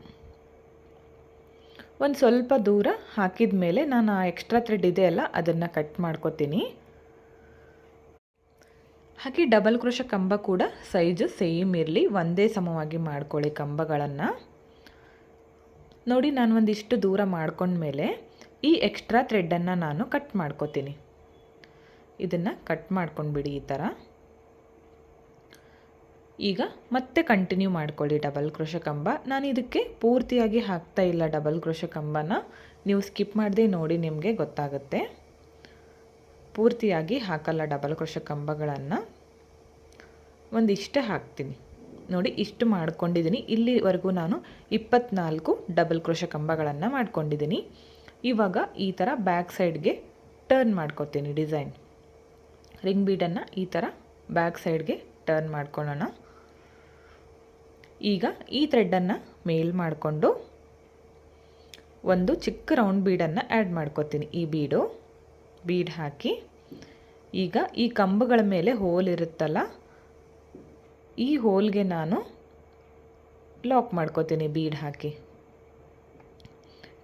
ಒಂದು ಸ್ವಲ್ಪ ದೂರ ಹಾಕಿದ ಮೇಲೆ ನಾನು ಆ ಎಕ್ಸ್ಟ್ರಾ ಥ್ರೆಡ್ ಇದೆಯಲ್ಲ ಅದನ್ನು ಕಟ್ ಮಾಡ್ಕೊತೀನಿ ಹಾಗೆ ಡಬಲ್ ಕ್ರೋಶ ಕಂಬ ಕೂಡ ಸೈಜು ಸೇಮ್ ಇರಲಿ ಒಂದೇ ಸಮವಾಗಿ ಮಾಡ್ಕೊಳ್ಳಿ ಕಂಬಗಳನ್ನು ನೋಡಿ ನಾನು ಒಂದಿಷ್ಟು ದೂರ ಮಾಡ್ಕೊಂಡ್ಮೇಲೆ ಈ ಎಕ್ಸ್ಟ್ರಾ ಥ್ರೆಡ್ಡನ್ನು ನಾನು ಕಟ್ ಮಾಡ್ಕೋತೀನಿ ಇದನ್ನು ಕಟ್ ಮಾಡ್ಕೊಂಡ್ಬಿಡಿ ಈ ಥರ ಈಗ ಮತ್ತೆ ಕಂಟಿನ್ಯೂ ಮಾಡ್ಕೊಳ್ಳಿ ಡಬಲ್ ಕ್ರೋಶ ಕಂಬ ನಾನು ಇದಕ್ಕೆ ಪೂರ್ತಿಯಾಗಿ ಹಾಕ್ತಾ ಇಲ್ಲ ಡಬಲ್ ಕ್ರೋಶ ಕಂಬನ ನೀವು ಸ್ಕಿಪ್ ಮಾಡದೆ ನೋಡಿ ನಿಮಗೆ ಗೊತ್ತಾಗುತ್ತೆ ಪೂರ್ತಿಯಾಗಿ ಹಾಕಲ್ಲ ಡಬಲ್ ಕ್ರೋಶ ಕಂಬಗಳನ್ನು ಒಂದಿಷ್ಟೇ ಹಾಕ್ತೀನಿ ನೋಡಿ ಇಷ್ಟು ಮಾಡ್ಕೊಂಡಿದ್ದೀನಿ ಇಲ್ಲಿವರೆಗೂ ನಾನು ಇಪ್ಪತ್ನಾಲ್ಕು ಡಬಲ್ ಕ್ರೋಶ ಕಂಬಗಳನ್ನು ಮಾಡ್ಕೊಂಡಿದ್ದೀನಿ ಇವಾಗ ಈ ಥರ ಬ್ಯಾಕ್ ಸೈಡ್ಗೆ ಟರ್ನ್ ಮಾಡ್ಕೊತೀನಿ ಡಿಸೈನ್ ರಿಂಗ್ ಬೀಡನ್ನು ಈ ಥರ ಬ್ಯಾಕ್ ಸೈಡ್ಗೆ ಟರ್ನ್ ಮಾಡ್ಕೊಳ್ಳೋಣ ಈಗ ಈ ಥ್ರೆಡ್ಡನ್ನು ಮೇಲ್ ಮಾಡಿಕೊಂಡು ಒಂದು ಚಿಕ್ಕ ರೌಂಡ್ ಬೀಡನ್ನು ಆ್ಯಡ್ ಮಾಡ್ಕೊತೀನಿ ಈ ಬೀಡು ಬೀಡ್ ಹಾಕಿ ಈಗ ಈ ಕಂಬಗಳ ಮೇಲೆ ಹೋಲ್ ಇರುತ್ತಲ್ಲ ಈ ಹೋಲ್ಗೆ ನಾನು ಲಾಕ್ ಮಾಡ್ಕೋತೀನಿ ಬೀಡ್ ಹಾಕಿ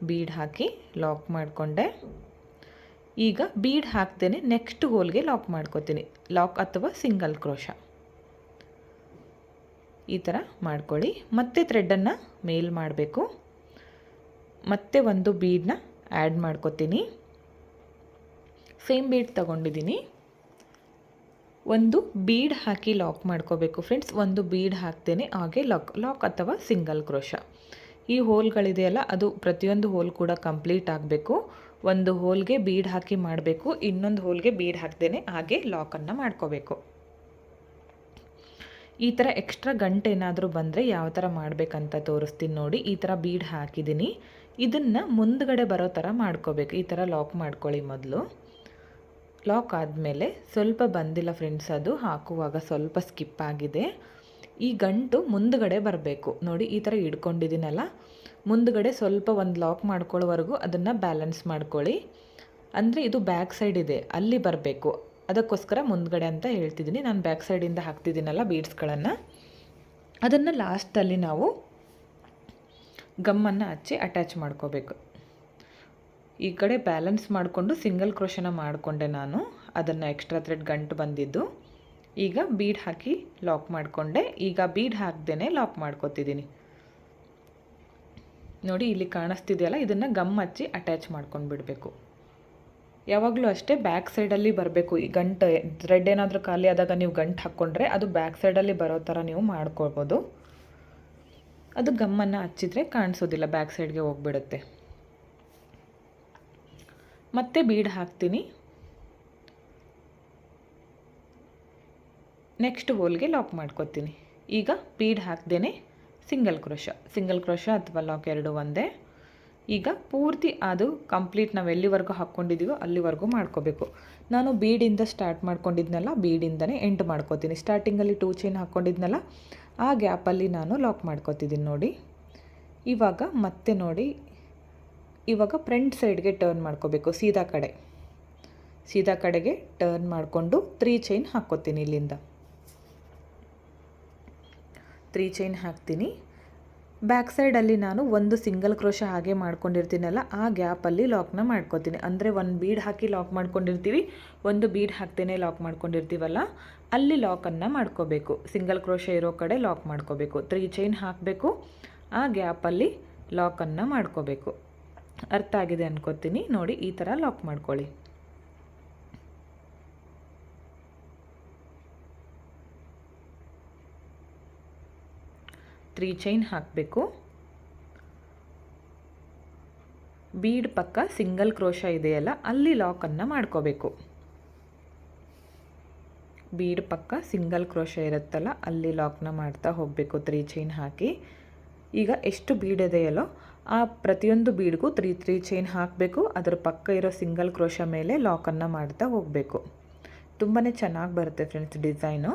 ಬೀಡ್ ಹಾಕಿ ಲಾಕ್ ಮಾಡಿಕೊಂಡೆ ಈಗ ಬೀಡ್ ಹಾಕ್ತೇನೆ ನೆಕ್ಸ್ಟ್ ಹೋಲ್ಗೆ ಲಾಕ್ ಮಾಡ್ಕೋತೀನಿ ಲಾಕ್ ಅಥವಾ ಸಿಂಗಲ್ ಕ್ರೋಶ ಈ ಥರ ಮಾಡ್ಕೊಳ್ಳಿ ಮತ್ತೆ ಥ್ರೆಡ್ಡನ್ನು ಮೇಲ್ ಮಾಡಬೇಕು ಮತ್ತೆ ಒಂದು ಬೀಡನ್ನ ಆ್ಯಡ್ ಮಾಡ್ಕೋತೀನಿ ಸೇಮ್ ಬೀಡ್ ತಗೊಂಡಿದ್ದೀನಿ ಒಂದು ಬೀಡ್ ಹಾಕಿ ಲಾಕ್ ಮಾಡ್ಕೋಬೇಕು ಫ್ರೆಂಡ್ಸ್ ಒಂದು ಬೀಡ್ ಹಾಕ್ತೇನೆ ಹಾಗೆ ಲಾಕ್ ಲಾಕ್ ಅಥವಾ ಸಿಂಗಲ್ ಕ್ರೋಶ ಈ ಹೋಲ್ಗಳಿದೆಯಲ್ಲ ಅದು ಪ್ರತಿಯೊಂದು ಹೋಲ್ ಕೂಡ ಕಂಪ್ಲೀಟ್ ಆಗಬೇಕು ಒಂದು ಹೋಲ್ಗೆ ಬೀಡ್ ಹಾಕಿ ಮಾಡಬೇಕು ಇನ್ನೊಂದು ಹೋಲ್ಗೆ ಬೀಡ್ ಹಾಕ್ತೇನೆ ಹಾಗೆ ಲಾಕನ್ನು ಮಾಡ್ಕೋಬೇಕು ಈ ಥರ ಎಕ್ಸ್ಟ್ರಾ ಗಂಟೆ ಏನಾದರೂ ಬಂದರೆ ಯಾವ ಥರ ಮಾಡಬೇಕಂತ ತೋರಿಸ್ತೀನಿ ನೋಡಿ ಈ ಥರ ಬೀಡ್ ಹಾಕಿದ್ದೀನಿ ಇದನ್ನು ಮುಂದಗಡೆ ಬರೋ ಥರ ಮಾಡ್ಕೋಬೇಕು ಈ ಥರ ಲಾಕ್ ಮಾಡ್ಕೊಳ್ಳಿ ಮೊದಲು ಲಾಕ್ ಆದಮೇಲೆ ಸ್ವಲ್ಪ ಬಂದಿಲ್ಲ ಫ್ರೆಂಡ್ಸ್ ಅದು ಹಾಕುವಾಗ ಸ್ವಲ್ಪ ಸ್ಕಿಪ್ ಆಗಿದೆ ಈ ಗಂಟು ಮುಂದಗಡೆ ಬರಬೇಕು ನೋಡಿ ಈ ಥರ ಹಿಡ್ಕೊಂಡಿದ್ದೀನಲ್ಲ ಮುಂದಗಡೆ ಸ್ವಲ್ಪ ಒಂದು ಲಾಕ್ ಮಾಡ್ಕೊಳ್ಳೋವರೆಗೂ ಅದನ್ನು ಬ್ಯಾಲೆನ್ಸ್ ಮಾಡ್ಕೊಳ್ಳಿ ಅಂದರೆ ಇದು ಬ್ಯಾಕ್ ಸೈಡ್ ಇದೆ ಅಲ್ಲಿ ಬರಬೇಕು ಅದಕ್ಕೋಸ್ಕರ ಮುಂದಗಡೆ ಅಂತ ಹೇಳ್ತಿದ್ದೀನಿ ನಾನು ಬ್ಯಾಕ್ ಸೈಡಿಂದ ಹಾಕ್ತಿದ್ದೀನಲ್ಲ ಬೀಡ್ಸ್ಗಳನ್ನು ಅದನ್ನು ಲಾಸ್ಟಲ್ಲಿ ನಾವು ಗಮ್ಮನ್ನು ಹಚ್ಚಿ ಅಟ್ಯಾಚ್ ಮಾಡ್ಕೋಬೇಕು ಈ ಕಡೆ ಬ್ಯಾಲೆನ್ಸ್ ಮಾಡಿಕೊಂಡು ಸಿಂಗಲ್ ಕ್ರೋಷನ ಮಾಡಿಕೊಂಡೆ ನಾನು ಅದನ್ನು ಎಕ್ಸ್ಟ್ರಾ ಥ್ರೆಡ್ ಗಂಟು ಬಂದಿದ್ದು ಈಗ ಬೀಡ್ ಹಾಕಿ ಲಾಕ್ ಮಾಡಿಕೊಂಡೆ ಈಗ ಬೀಡ್ ಹಾಕ್ದೇ ಲಾಕ್ ಮಾಡ್ಕೋತಿದ್ದೀನಿ ನೋಡಿ ಇಲ್ಲಿ ಕಾಣಿಸ್ತಿದೆಯಲ್ಲ ಇದನ್ನು ಗಮ್ ಹಚ್ಚಿ ಅಟ್ಯಾಚ್ ಮಾಡ್ಕೊಂಡು ಬಿಡಬೇಕು ಯಾವಾಗಲೂ ಅಷ್ಟೇ ಬ್ಯಾಕ್ ಸೈಡಲ್ಲಿ ಬರಬೇಕು ಈ ಗಂಟು ಥ್ರೆಡ್ ಏನಾದರೂ ಖಾಲಿ ಆದಾಗ ನೀವು ಗಂಟು ಹಾಕ್ಕೊಂಡ್ರೆ ಅದು ಬ್ಯಾಕ್ ಸೈಡಲ್ಲಿ ಬರೋ ಥರ ನೀವು ಮಾಡ್ಕೊಳ್ಬೋದು ಅದು ಗಮ್ಮನ್ನು ಹಚ್ಚಿದರೆ ಕಾಣಿಸೋದಿಲ್ಲ ಬ್ಯಾಕ್ ಸೈಡ್ಗೆ ಹೋಗ್ಬಿಡುತ್ತೆ ಮತ್ತೆ ಬೀಡ್ ಹಾಕ್ತೀನಿ ನೆಕ್ಸ್ಟ್ ಹೋಲ್ಗೆ ಲಾಕ್ ಮಾಡ್ಕೋತೀನಿ ಈಗ ಬೀಡ್ ಹಾಕ್ದೇ ಸಿಂಗಲ್ ಕ್ರೋಶ ಸಿಂಗಲ್ ಕ್ರೋಶ ಅಥವಾ ಲಾಕ್ ಎರಡು ಒಂದೇ ಈಗ ಪೂರ್ತಿ ಅದು ಕಂಪ್ಲೀಟ್ ನಾವು ಎಲ್ಲಿವರೆಗೂ ಹಾಕ್ಕೊಂಡಿದ್ದೀವೋ ಅಲ್ಲಿವರೆಗೂ ಮಾಡ್ಕೋಬೇಕು ನಾನು ಬೀಡಿಂದ ಸ್ಟಾರ್ಟ್ ಮಾಡ್ಕೊಂಡಿದ್ನಲ್ಲ ಬೀಡಿಂದನೇ ಎಂಟು ಮಾಡ್ಕೋತೀನಿ ಸ್ಟಾರ್ಟಿಂಗಲ್ಲಿ ಟೂ ಚೈನ್ ಹಾಕ್ಕೊಂಡಿದ್ನಲ್ಲ ಆ ಗ್ಯಾಪಲ್ಲಿ ನಾನು ಲಾಕ್ ಮಾಡ್ಕೋತಿದ್ದೀನಿ ನೋಡಿ ಇವಾಗ ಮತ್ತೆ ನೋಡಿ ಇವಾಗ ಫ್ರಂಟ್ ಸೈಡ್ಗೆ ಟರ್ನ್ ಮಾಡ್ಕೋಬೇಕು ಸೀದಾ ಕಡೆ ಸೀದಾ ಕಡೆಗೆ ಟರ್ನ್ ಮಾಡಿಕೊಂಡು ತ್ರೀ ಚೈನ್ ಹಾಕ್ಕೋತೀನಿ ಇಲ್ಲಿಂದ ತ್ರೀ ಚೈನ್ ಹಾಕ್ತೀನಿ ಬ್ಯಾಕ್ ಸೈಡಲ್ಲಿ ನಾನು ಒಂದು ಸಿಂಗಲ್ ಕ್ರೋಶ ಹಾಗೆ ಮಾಡ್ಕೊಂಡಿರ್ತೀನಲ್ಲ ಆ ಗ್ಯಾಪಲ್ಲಿ ಲಾಕ್ನ ಮಾಡ್ಕೊತೀನಿ ಅಂದರೆ ಒಂದು ಬೀಡ್ ಹಾಕಿ ಲಾಕ್ ಮಾಡ್ಕೊಂಡಿರ್ತೀವಿ ಒಂದು ಬೀಡ್ ಹಾಕ್ತೇನೆ ಲಾಕ್ ಮಾಡ್ಕೊಂಡಿರ್ತೀವಲ್ಲ ಅಲ್ಲಿ ಲಾಕನ್ನು ಮಾಡ್ಕೋಬೇಕು ಸಿಂಗಲ್ ಕ್ರೋಶ ಇರೋ ಕಡೆ ಲಾಕ್ ಮಾಡ್ಕೋಬೇಕು ತ್ರೀ ಚೈನ್ ಹಾಕಬೇಕು ಆ ಗ್ಯಾಪಲ್ಲಿ ಲಾಕನ್ನು ಮಾಡ್ಕೋಬೇಕು ಅರ್ಥ ಆಗಿದೆ ಅನ್ಕೋತೀನಿ ನೋಡಿ ಈ ಥರ ಲಾಕ್ ಮಾಡ್ಕೊಳ್ಳಿ ತ್ರೀ ಚೈನ್ ಹಾಕಬೇಕು ಬೀಡ್ ಪಕ್ಕ ಸಿಂಗಲ್ ಕ್ರೋಶ ಇದೆಯಲ್ಲ ಅಲ್ಲಿ ಲಾಕನ್ನು ಮಾಡ್ಕೋಬೇಕು ಬೀಡ್ ಪಕ್ಕ ಸಿಂಗಲ್ ಕ್ರೋಶ ಇರುತ್ತಲ್ಲ ಅಲ್ಲಿ ಲಾಕ್ನ ಮಾಡ್ತಾ ಹೋಗಬೇಕು ತ್ರೀ ಚೈನ್ ಹಾಕಿ ಈಗ ಎಷ್ಟು ಬೀಡ್ ಇದೆಯಲ್ಲೋ ಆ ಪ್ರತಿಯೊಂದು ಬೀಡ್ಗೂ ತ್ರೀ ತ್ರೀ ಚೈನ್ ಹಾಕಬೇಕು ಅದರ ಪಕ್ಕ ಇರೋ ಸಿಂಗಲ್ ಕ್ರೋಶ ಮೇಲೆ ಲಾಕನ್ನು ಮಾಡ್ತಾ ಹೋಗಬೇಕು ತುಂಬಾ ಚೆನ್ನಾಗಿ ಬರುತ್ತೆ ಫ್ರೆಂಡ್ಸ್ ಡಿಸೈನು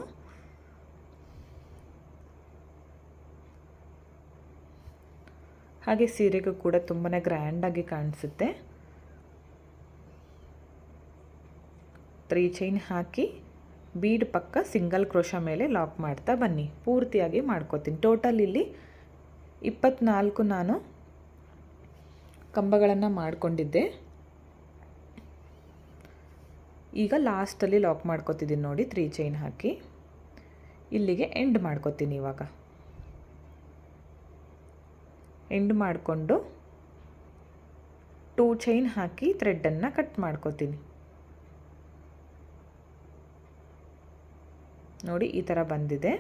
ಹಾಗೆ ಸೀರೆಗೂ ಕೂಡ ತುಂಬಾ ಗ್ರ್ಯಾಂಡಾಗಿ ಕಾಣಿಸುತ್ತೆ ತ್ರೀ ಚೈನ್ ಹಾಕಿ ಬೀಡ್ ಪಕ್ಕ ಸಿಂಗಲ್ ಕ್ರೋಶ ಮೇಲೆ ಲಾಕ್ ಮಾಡ್ತಾ ಬನ್ನಿ ಪೂರ್ತಿಯಾಗಿ ಮಾಡ್ಕೋತೀನಿ ಟೋಟಲ್ ಇಲ್ಲಿ ಇಪ್ಪತ್ನಾಲ್ಕು ನಾನು ಕಂಬಗಳನ್ನು ಮಾಡಿಕೊಂಡಿದ್ದೆ ಈಗ ಲಾಸ್ಟಲ್ಲಿ ಲಾಕ್ ಮಾಡ್ಕೋತಿದ್ದೀನಿ ನೋಡಿ ತ್ರೀ ಚೈನ್ ಹಾಕಿ ಇಲ್ಲಿಗೆ ಎಂಡ್ ಮಾಡ್ಕೋತೀನಿ ಇವಾಗ ಎಂಡ್ ಮಾಡಿಕೊಂಡು ಟೂ ಚೈನ್ ಹಾಕಿ ಥ್ರೆಡ್ಡನ್ನು ಕಟ್ ಮಾಡ್ಕೊತೀನಿ ನೋಡಿ ಈ ಥರ ಬಂದಿದೆ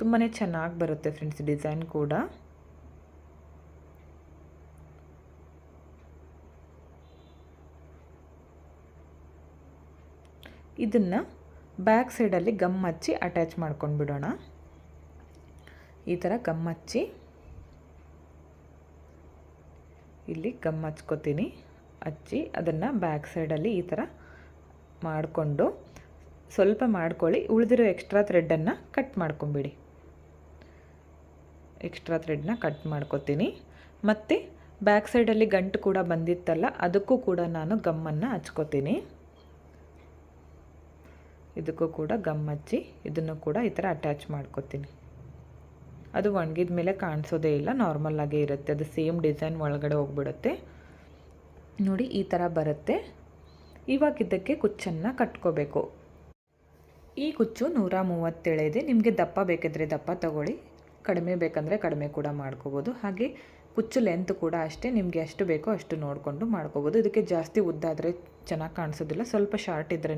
ತುಂಬಾ ಚೆನ್ನಾಗಿ ಬರುತ್ತೆ ಫ್ರೆಂಡ್ಸ್ ಡಿಸೈನ್ ಕೂಡ ಇದನ್ನು ಬ್ಯಾಕ್ ಸೈಡಲ್ಲಿ ಗಮ್ ಹಚ್ಚಿ ಅಟ್ಯಾಚ್ ಮಾಡ್ಕೊಂಡು ಬಿಡೋಣ ಈ ಥರ ಗಮ್ ಹಚ್ಚಿ ಇಲ್ಲಿ ಗಮ್ ಹಚ್ಕೋತೀನಿ ಹಚ್ಚಿ ಅದನ್ನು ಬ್ಯಾಕ್ ಸೈಡಲ್ಲಿ ಈ ಥರ ಮಾಡಿಕೊಂಡು ಸ್ವಲ್ಪ ಮಾಡ್ಕೊಳ್ಳಿ ಉಳಿದಿರೋ ಎಕ್ಸ್ಟ್ರಾ ಥ್ರೆಡ್ಡನ್ನು ಕಟ್ ಮಾಡ್ಕೊಂಬಿಡಿ ಎಕ್ಸ್ಟ್ರಾ ಥ್ರೆಡ್ನ ಕಟ್ ಮಾಡ್ಕೊತೀನಿ ಮತ್ತು ಬ್ಯಾಕ್ ಸೈಡಲ್ಲಿ ಗಂಟು ಕೂಡ ಬಂದಿತ್ತಲ್ಲ ಅದಕ್ಕೂ ಕೂಡ ನಾನು ಗಮ್ಮನ್ನು ಹಚ್ಕೋತೀನಿ ಇದಕ್ಕೂ ಕೂಡ ಗಮ್ ಹಚ್ಚಿ ಇದನ್ನು ಕೂಡ ಈ ಥರ ಅಟ್ಯಾಚ್ ಮಾಡ್ಕೋತೀನಿ ಅದು ಒಣಗಿದ ಮೇಲೆ ಕಾಣಿಸೋದೇ ಇಲ್ಲ ನಾರ್ಮಲ್ಲಾಗೇ ಇರುತ್ತೆ ಅದು ಸೇಮ್ ಡಿಸೈನ್ ಒಳಗಡೆ ಹೋಗ್ಬಿಡುತ್ತೆ ನೋಡಿ ಈ ಥರ ಬರುತ್ತೆ ಇವಾಗ ಇದಕ್ಕೆ ಕುಚ್ಚನ್ನು ಕಟ್ಕೋಬೇಕು ಈ ಕುಚ್ಚು ನೂರ ಮೂವತ್ತೇಳಿದೆ ನಿಮಗೆ ದಪ್ಪ ಬೇಕಿದ್ರೆ ದಪ್ಪ ತಗೊಳ್ಳಿ ಕಡಿಮೆ ಬೇಕಂದರೆ ಕಡಿಮೆ ಕೂಡ ಮಾಡ್ಕೋಬೋದು ಹಾಗೆ ಕುಚ್ಚು ಲೆಂತ್ ಕೂಡ ಅಷ್ಟೇ ನಿಮಗೆ ಎಷ್ಟು ಬೇಕೋ ಅಷ್ಟು ನೋಡಿಕೊಂಡು ಮಾಡ್ಕೋಬೋದು ಇದಕ್ಕೆ ಜಾಸ್ತಿ ಉದ್ದಾದರೆ ಚೆನ್ನಾಗಿ ಕಾಣಿಸೋದಿಲ್ಲ ಸ್ವಲ್ಪ ಶಾರ್ಟ್ ಇದ್ರೇ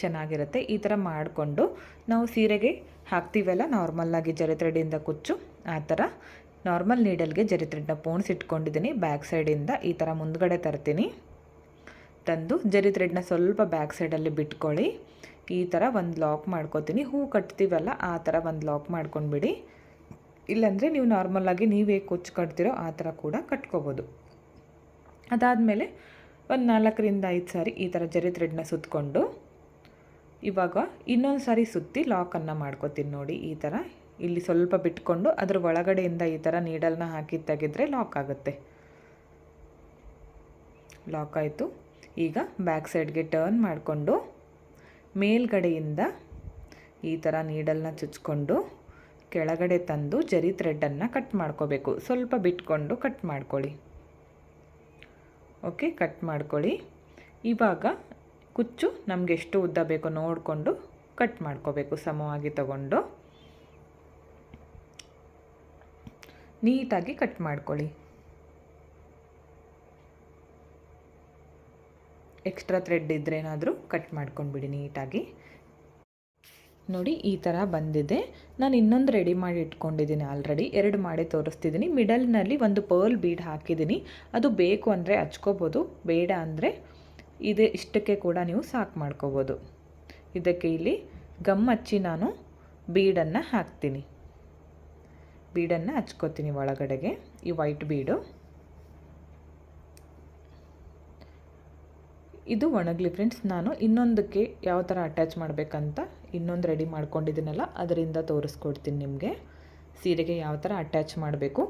ಚೆನ್ನಾಗಿರುತ್ತೆ ಈ ಥರ ಮಾಡಿಕೊಂಡು ನಾವು ಸೀರೆಗೆ ಹಾಕ್ತೀವಲ್ಲ ನಾರ್ಮಲ್ಲಾಗಿ ಜರಿ ಥ್ರೆಡಿಂದ ಕುಚ್ಚು ಆ ಥರ ನಾರ್ಮಲ್ ನೀಡಲ್ಗೆ ಜರಿ ಥ್ರೆಡ್ನ ಪೋಣಿಸಿಟ್ಕೊಂಡಿದ್ದೀನಿ ಬ್ಯಾಕ್ ಸೈಡಿಂದ ಈ ಥರ ಮುಂದ್ಗಡೆ ತರ್ತೀನಿ ತಂದು ಜರಿ ಥ್ರೆಡ್ನ ಸ್ವಲ್ಪ ಬ್ಯಾಕ್ ಸೈಡಲ್ಲಿ ಬಿಟ್ಕೊಳ್ಳಿ ಈ ಥರ ಒಂದು ಲಾಕ್ ಮಾಡ್ಕೋತೀನಿ ಹೂ ಕಟ್ತೀವಲ್ಲ ಆ ಥರ ಒಂದು ಲಾಕ್ ಮಾಡ್ಕೊಂಡ್ಬಿಡಿ ಇಲ್ಲಾಂದರೆ ನೀವು ನಾರ್ಮಲ್ಲಾಗಿ ನೀವೇ ಕೊಚ್ಚು ಕಟ್ತಿರೋ ಆ ಥರ ಕೂಡ ಕಟ್ಕೋಬೋದು ಅದಾದಮೇಲೆ ಒಂದು ನಾಲ್ಕರಿಂದ ಐದು ಸಾರಿ ಈ ಥರ ಜರಿ ಥ್ರೆಡ್ನ ಸುತ್ತಕೊಂಡು ಇವಾಗ ಇನ್ನೊಂದು ಸಾರಿ ಸುತ್ತಿ ಲಾಕನ್ನು ಮಾಡ್ಕೋತೀನಿ ನೋಡಿ ಈ ಥರ ಇಲ್ಲಿ ಸ್ವಲ್ಪ ಬಿಟ್ಕೊಂಡು ಅದರ ಒಳಗಡೆಯಿಂದ ಈ ಥರ ನೀಡಲ್ನ ಹಾಕಿ ತೆಗೆದ್ರೆ ಲಾಕ್ ಆಗುತ್ತೆ ಲಾಕ್ ಆಯಿತು ಈಗ ಬ್ಯಾಕ್ ಸೈಡ್ಗೆ ಟರ್ನ್ ಮಾಡಿಕೊಂಡು ಮೇಲ್ಗಡೆಯಿಂದ ಈ ಥರ ನೀಡಲ್ನ ಚುಚ್ಕೊಂಡು ಕೆಳಗಡೆ ತಂದು ಜರಿ ಥ್ರೆಡ್ಡನ್ನು ಕಟ್ ಮಾಡ್ಕೋಬೇಕು ಸ್ವಲ್ಪ ಬಿಟ್ಕೊಂಡು ಕಟ್ ಮಾಡ್ಕೊಳ್ಳಿ ಓಕೆ ಕಟ್ ಮಾಡ್ಕೊಳ್ಳಿ ಇವಾಗ ಕುಚ್ಚು ನಮಗೆ ಎಷ್ಟು ಉದ್ದ ಬೇಕೋ ನೋಡಿಕೊಂಡು ಕಟ್ ಮಾಡ್ಕೋಬೇಕು ಸಮವಾಗಿ ತಗೊಂಡು ನೀಟಾಗಿ ಕಟ್ ಮಾಡ್ಕೊಳ್ಳಿ ಎಕ್ಸ್ಟ್ರಾ ಥ್ರೆಡ್ ಇದ್ರೇನಾದರೂ ಏನಾದರೂ ಕಟ್ ಮಾಡ್ಕೊಂಡ್ಬಿಡಿ ನೀಟಾಗಿ ನೋಡಿ ಈ ಥರ ಬಂದಿದೆ ನಾನು ಇನ್ನೊಂದು ರೆಡಿ ಮಾಡಿ ಇಟ್ಕೊಂಡಿದ್ದೀನಿ ಆಲ್ರೆಡಿ ಎರಡು ಮಾಡಿ ತೋರಿಸ್ತಿದ್ದೀನಿ ಮಿಡಲ್ನಲ್ಲಿ ಒಂದು ಪರ್ಲ್ ಬೀಡ್ ಹಾಕಿದ್ದೀನಿ ಅದು ಬೇಕು ಅಂದರೆ ಹಚ್ಕೋಬೋದು ಬೇಡ ಅಂದರೆ ಇದೇ ಇಷ್ಟಕ್ಕೆ ಕೂಡ ನೀವು ಸಾಕು ಮಾಡ್ಕೋಬೋದು ಇದಕ್ಕೆ ಇಲ್ಲಿ ಗಮ್ ಹಚ್ಚಿ ನಾನು ಬೀಡನ್ನು ಹಾಕ್ತೀನಿ ಬೀಡನ್ನು ಹಚ್ಕೋತೀನಿ ಒಳಗಡೆಗೆ ಈ ವೈಟ್ ಬೀಡು ಇದು ಒಣಗ್ಲಿ ಫ್ರೆಂಡ್ಸ್ ನಾನು ಇನ್ನೊಂದಕ್ಕೆ ಯಾವ ಥರ ಅಟ್ಯಾಚ್ ಮಾಡಬೇಕಂತ ಇನ್ನೊಂದು ರೆಡಿ ಮಾಡ್ಕೊಂಡಿದ್ದೀನಲ್ಲ ಅದರಿಂದ ತೋರಿಸ್ಕೊಡ್ತೀನಿ ನಿಮಗೆ ಸೀರೆಗೆ ಯಾವ ಥರ ಅಟ್ಯಾಚ್ ಮಾಡಬೇಕು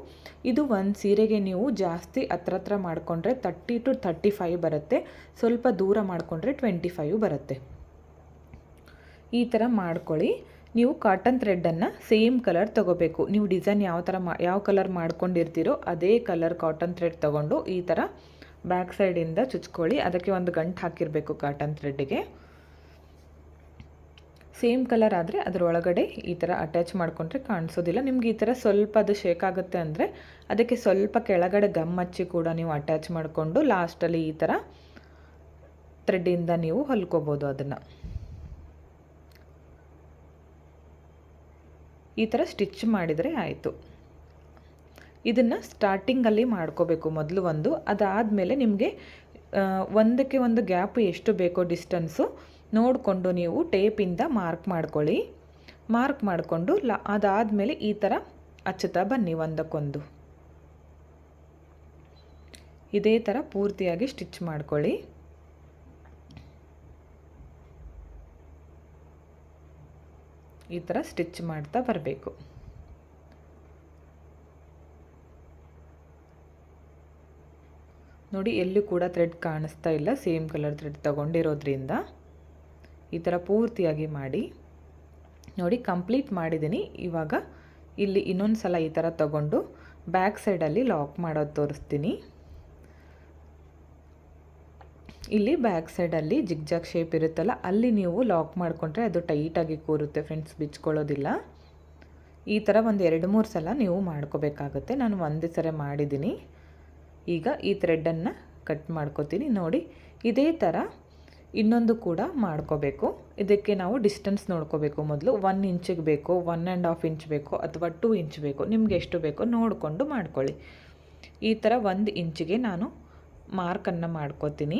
ಇದು ಒಂದು ಸೀರೆಗೆ ನೀವು ಜಾಸ್ತಿ ಹತ್ರ ಹತ್ರ ಮಾಡಿಕೊಂಡ್ರೆ ತರ್ಟಿ ಟು ತರ್ಟಿ ಫೈವ್ ಬರುತ್ತೆ ಸ್ವಲ್ಪ ದೂರ ಮಾಡಿಕೊಂಡ್ರೆ ಟ್ವೆಂಟಿ ಫೈವ್ ಬರುತ್ತೆ ಈ ಥರ ಮಾಡ್ಕೊಳ್ಳಿ ನೀವು ಕಾಟನ್ ಥ್ರೆಡ್ಡನ್ನು ಸೇಮ್ ಕಲರ್ ತೊಗೋಬೇಕು ನೀವು ಡಿಸೈನ್ ಯಾವ ಥರ ಮಾ ಯಾವ ಕಲರ್ ಮಾಡ್ಕೊಂಡಿರ್ತೀರೋ ಅದೇ ಕಲರ್ ಕಾಟನ್ ಥ್ರೆಡ್ ತೊಗೊಂಡು ಈ ಥರ ಬ್ಯಾಕ್ ಸೈಡಿಂದ ಚುಚ್ಕೊಳ್ಳಿ ಅದಕ್ಕೆ ಒಂದು ಗಂಟು ಹಾಕಿರಬೇಕು ಕಾಟನ್ ಥ್ರೆಡ್ಡಿಗೆ ಸೇಮ್ ಕಲರ್ ಆದರೆ ಅದರೊಳಗಡೆ ಈ ಥರ ಅಟ್ಯಾಚ್ ಮಾಡಿಕೊಂಡ್ರೆ ಕಾಣಿಸೋದಿಲ್ಲ ನಿಮ್ಗೆ ಈ ಥರ ಸ್ವಲ್ಪ ಅದು ಶೇಕ್ ಆಗುತ್ತೆ ಅಂದರೆ ಅದಕ್ಕೆ ಸ್ವಲ್ಪ ಕೆಳಗಡೆ ಗಮ್ ಹಚ್ಚಿ ಕೂಡ ನೀವು ಅಟ್ಯಾಚ್ ಮಾಡಿಕೊಂಡು ಲಾಸ್ಟಲ್ಲಿ ಈ ಥರ ಥ್ರೆಡ್ಡಿಂದ ನೀವು ಹೊಲ್ಕೋಬೋದು ಅದನ್ನು ಈ ಥರ ಸ್ಟಿಚ್ ಮಾಡಿದರೆ ಆಯಿತು ಇದನ್ನು ಸ್ಟಾರ್ಟಿಂಗಲ್ಲಿ ಮಾಡ್ಕೋಬೇಕು ಮೊದಲು ಒಂದು ಅದಾದಮೇಲೆ ನಿಮಗೆ ಒಂದಕ್ಕೆ ಒಂದು ಗ್ಯಾಪ್ ಎಷ್ಟು ಬೇಕೋ ಡಿಸ್ಟನ್ಸು ನೋಡಿಕೊಂಡು ನೀವು ಟೇಪಿಂದ ಮಾರ್ಕ್ ಮಾಡ್ಕೊಳ್ಳಿ ಮಾರ್ಕ್ ಮಾಡಿಕೊಂಡು ಲ ಅದಾದಮೇಲೆ ಈ ಥರ ಹಚ್ಚುತ್ತಾ ಬನ್ನಿ ಒಂದಕ್ಕೊಂದು ಇದೇ ಥರ ಪೂರ್ತಿಯಾಗಿ ಸ್ಟಿಚ್ ಮಾಡ್ಕೊಳ್ಳಿ ಈ ಥರ ಸ್ಟಿಚ್ ಮಾಡ್ತಾ ಬರಬೇಕು ನೋಡಿ ಎಲ್ಲೂ ಕೂಡ ಥ್ರೆಡ್ ಕಾಣಿಸ್ತಾ ಇಲ್ಲ ಸೇಮ್ ಕಲರ್ ಥ್ರೆಡ್ ತಗೊಂಡಿರೋದ್ರಿಂದ ಈ ಥರ ಪೂರ್ತಿಯಾಗಿ ಮಾಡಿ ನೋಡಿ ಕಂಪ್ಲೀಟ್ ಮಾಡಿದ್ದೀನಿ ಇವಾಗ ಇಲ್ಲಿ ಇನ್ನೊಂದು ಸಲ ಈ ಥರ ತಗೊಂಡು ಬ್ಯಾಕ್ ಸೈಡಲ್ಲಿ ಲಾಕ್ ಮಾಡೋದು ತೋರಿಸ್ತೀನಿ ಇಲ್ಲಿ ಬ್ಯಾಕ್ ಸೈಡಲ್ಲಿ ಜಿಗ್ಜಾಗ್ ಶೇಪ್ ಇರುತ್ತಲ್ಲ ಅಲ್ಲಿ ನೀವು ಲಾಕ್ ಮಾಡಿಕೊಂಡ್ರೆ ಅದು ಟೈಟಾಗಿ ಕೂರುತ್ತೆ ಫ್ರೆಂಡ್ಸ್ ಬಿಚ್ಕೊಳ್ಳೋದಿಲ್ಲ ಈ ಥರ ಒಂದು ಎರಡು ಮೂರು ಸಲ ನೀವು ಮಾಡ್ಕೋಬೇಕಾಗುತ್ತೆ ನಾನು ಒಂದೇ ಸರಿ ಮಾಡಿದ್ದೀನಿ ಈಗ ಈ ಥ್ರೆಡ್ಡನ್ನು ಕಟ್ ಮಾಡ್ಕೋತೀನಿ ನೋಡಿ ಇದೇ ಥರ ಇನ್ನೊಂದು ಕೂಡ ಮಾಡ್ಕೋಬೇಕು ಇದಕ್ಕೆ ನಾವು ಡಿಸ್ಟೆನ್ಸ್ ನೋಡ್ಕೋಬೇಕು ಮೊದಲು ಒನ್ ಇಂಚಿಗೆ ಬೇಕೋ ಒನ್ ಆ್ಯಂಡ್ ಹಾಫ್ ಇಂಚ್ ಬೇಕೋ ಅಥವಾ ಟೂ ಇಂಚ್ ಬೇಕೋ ನಿಮ್ಗೆ ಎಷ್ಟು ಬೇಕೋ ನೋಡಿಕೊಂಡು ಮಾಡ್ಕೊಳ್ಳಿ ಈ ಥರ ಒಂದು ಇಂಚಿಗೆ ನಾನು ಮಾರ್ಕನ್ನು ಮಾಡ್ಕೋತೀನಿ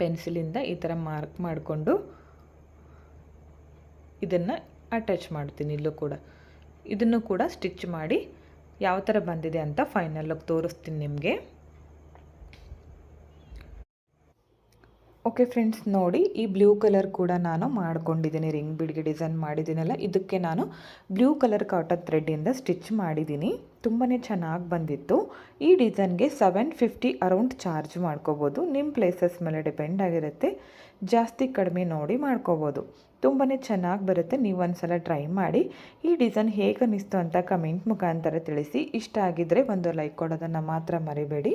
ಪೆನ್ಸಿಲಿಂದ ಈ ಥರ ಮಾರ್ಕ್ ಮಾಡಿಕೊಂಡು ಇದನ್ನು ಅಟ್ಯಾಚ್ ಮಾಡ್ತೀನಿ ಇಲ್ಲೂ ಕೂಡ ಇದನ್ನು ಕೂಡ ಸ್ಟಿಚ್ ಮಾಡಿ ಯಾವ ಥರ ಬಂದಿದೆ ಅಂತ ಫೈನಲ್ಲಾಗಿ ತೋರಿಸ್ತೀನಿ ನಿಮಗೆ ಓಕೆ ಫ್ರೆಂಡ್ಸ್ ನೋಡಿ ಈ ಬ್ಲೂ ಕಲರ್ ಕೂಡ ನಾನು ಮಾಡ್ಕೊಂಡಿದ್ದೀನಿ ರಿಂಗ್ ಬಿಡಿಗೆ ಡಿಸೈನ್ ಮಾಡಿದ್ದೀನಲ್ಲ ಇದಕ್ಕೆ ನಾನು ಬ್ಲೂ ಕಲರ್ ಕಾಟನ್ ಥ್ರೆಡ್ಡಿಂದ ಸ್ಟಿಚ್ ಮಾಡಿದ್ದೀನಿ ತುಂಬಾ ಚೆನ್ನಾಗಿ ಬಂದಿತ್ತು ಈ ಡಿಸೈನ್ಗೆ ಸೆವೆನ್ ಫಿಫ್ಟಿ ಅರೌಂಡ್ ಚಾರ್ಜ್ ಮಾಡ್ಕೋಬೋದು ನಿಮ್ಮ ಪ್ಲೇಸಸ್ ಮೇಲೆ ಡಿಪೆಂಡ್ ಆಗಿರುತ್ತೆ ಜಾಸ್ತಿ ಕಡಿಮೆ ನೋಡಿ ಮಾಡ್ಕೋಬೋದು ತುಂಬಾ ಚೆನ್ನಾಗಿ ಬರುತ್ತೆ ನೀವು ಒಂದು ಸಲ ಟ್ರೈ ಮಾಡಿ ಈ ಡಿಸೈನ್ ಹೇಗೆ ಅನ್ನಿಸ್ತು ಅಂತ ಕಮೆಂಟ್ ಮುಖಾಂತರ ತಿಳಿಸಿ ಇಷ್ಟ ಆಗಿದ್ದರೆ ಒಂದು ಲೈಕ್ ಕೊಡೋದನ್ನು ಮಾತ್ರ ಮರಿಬೇಡಿ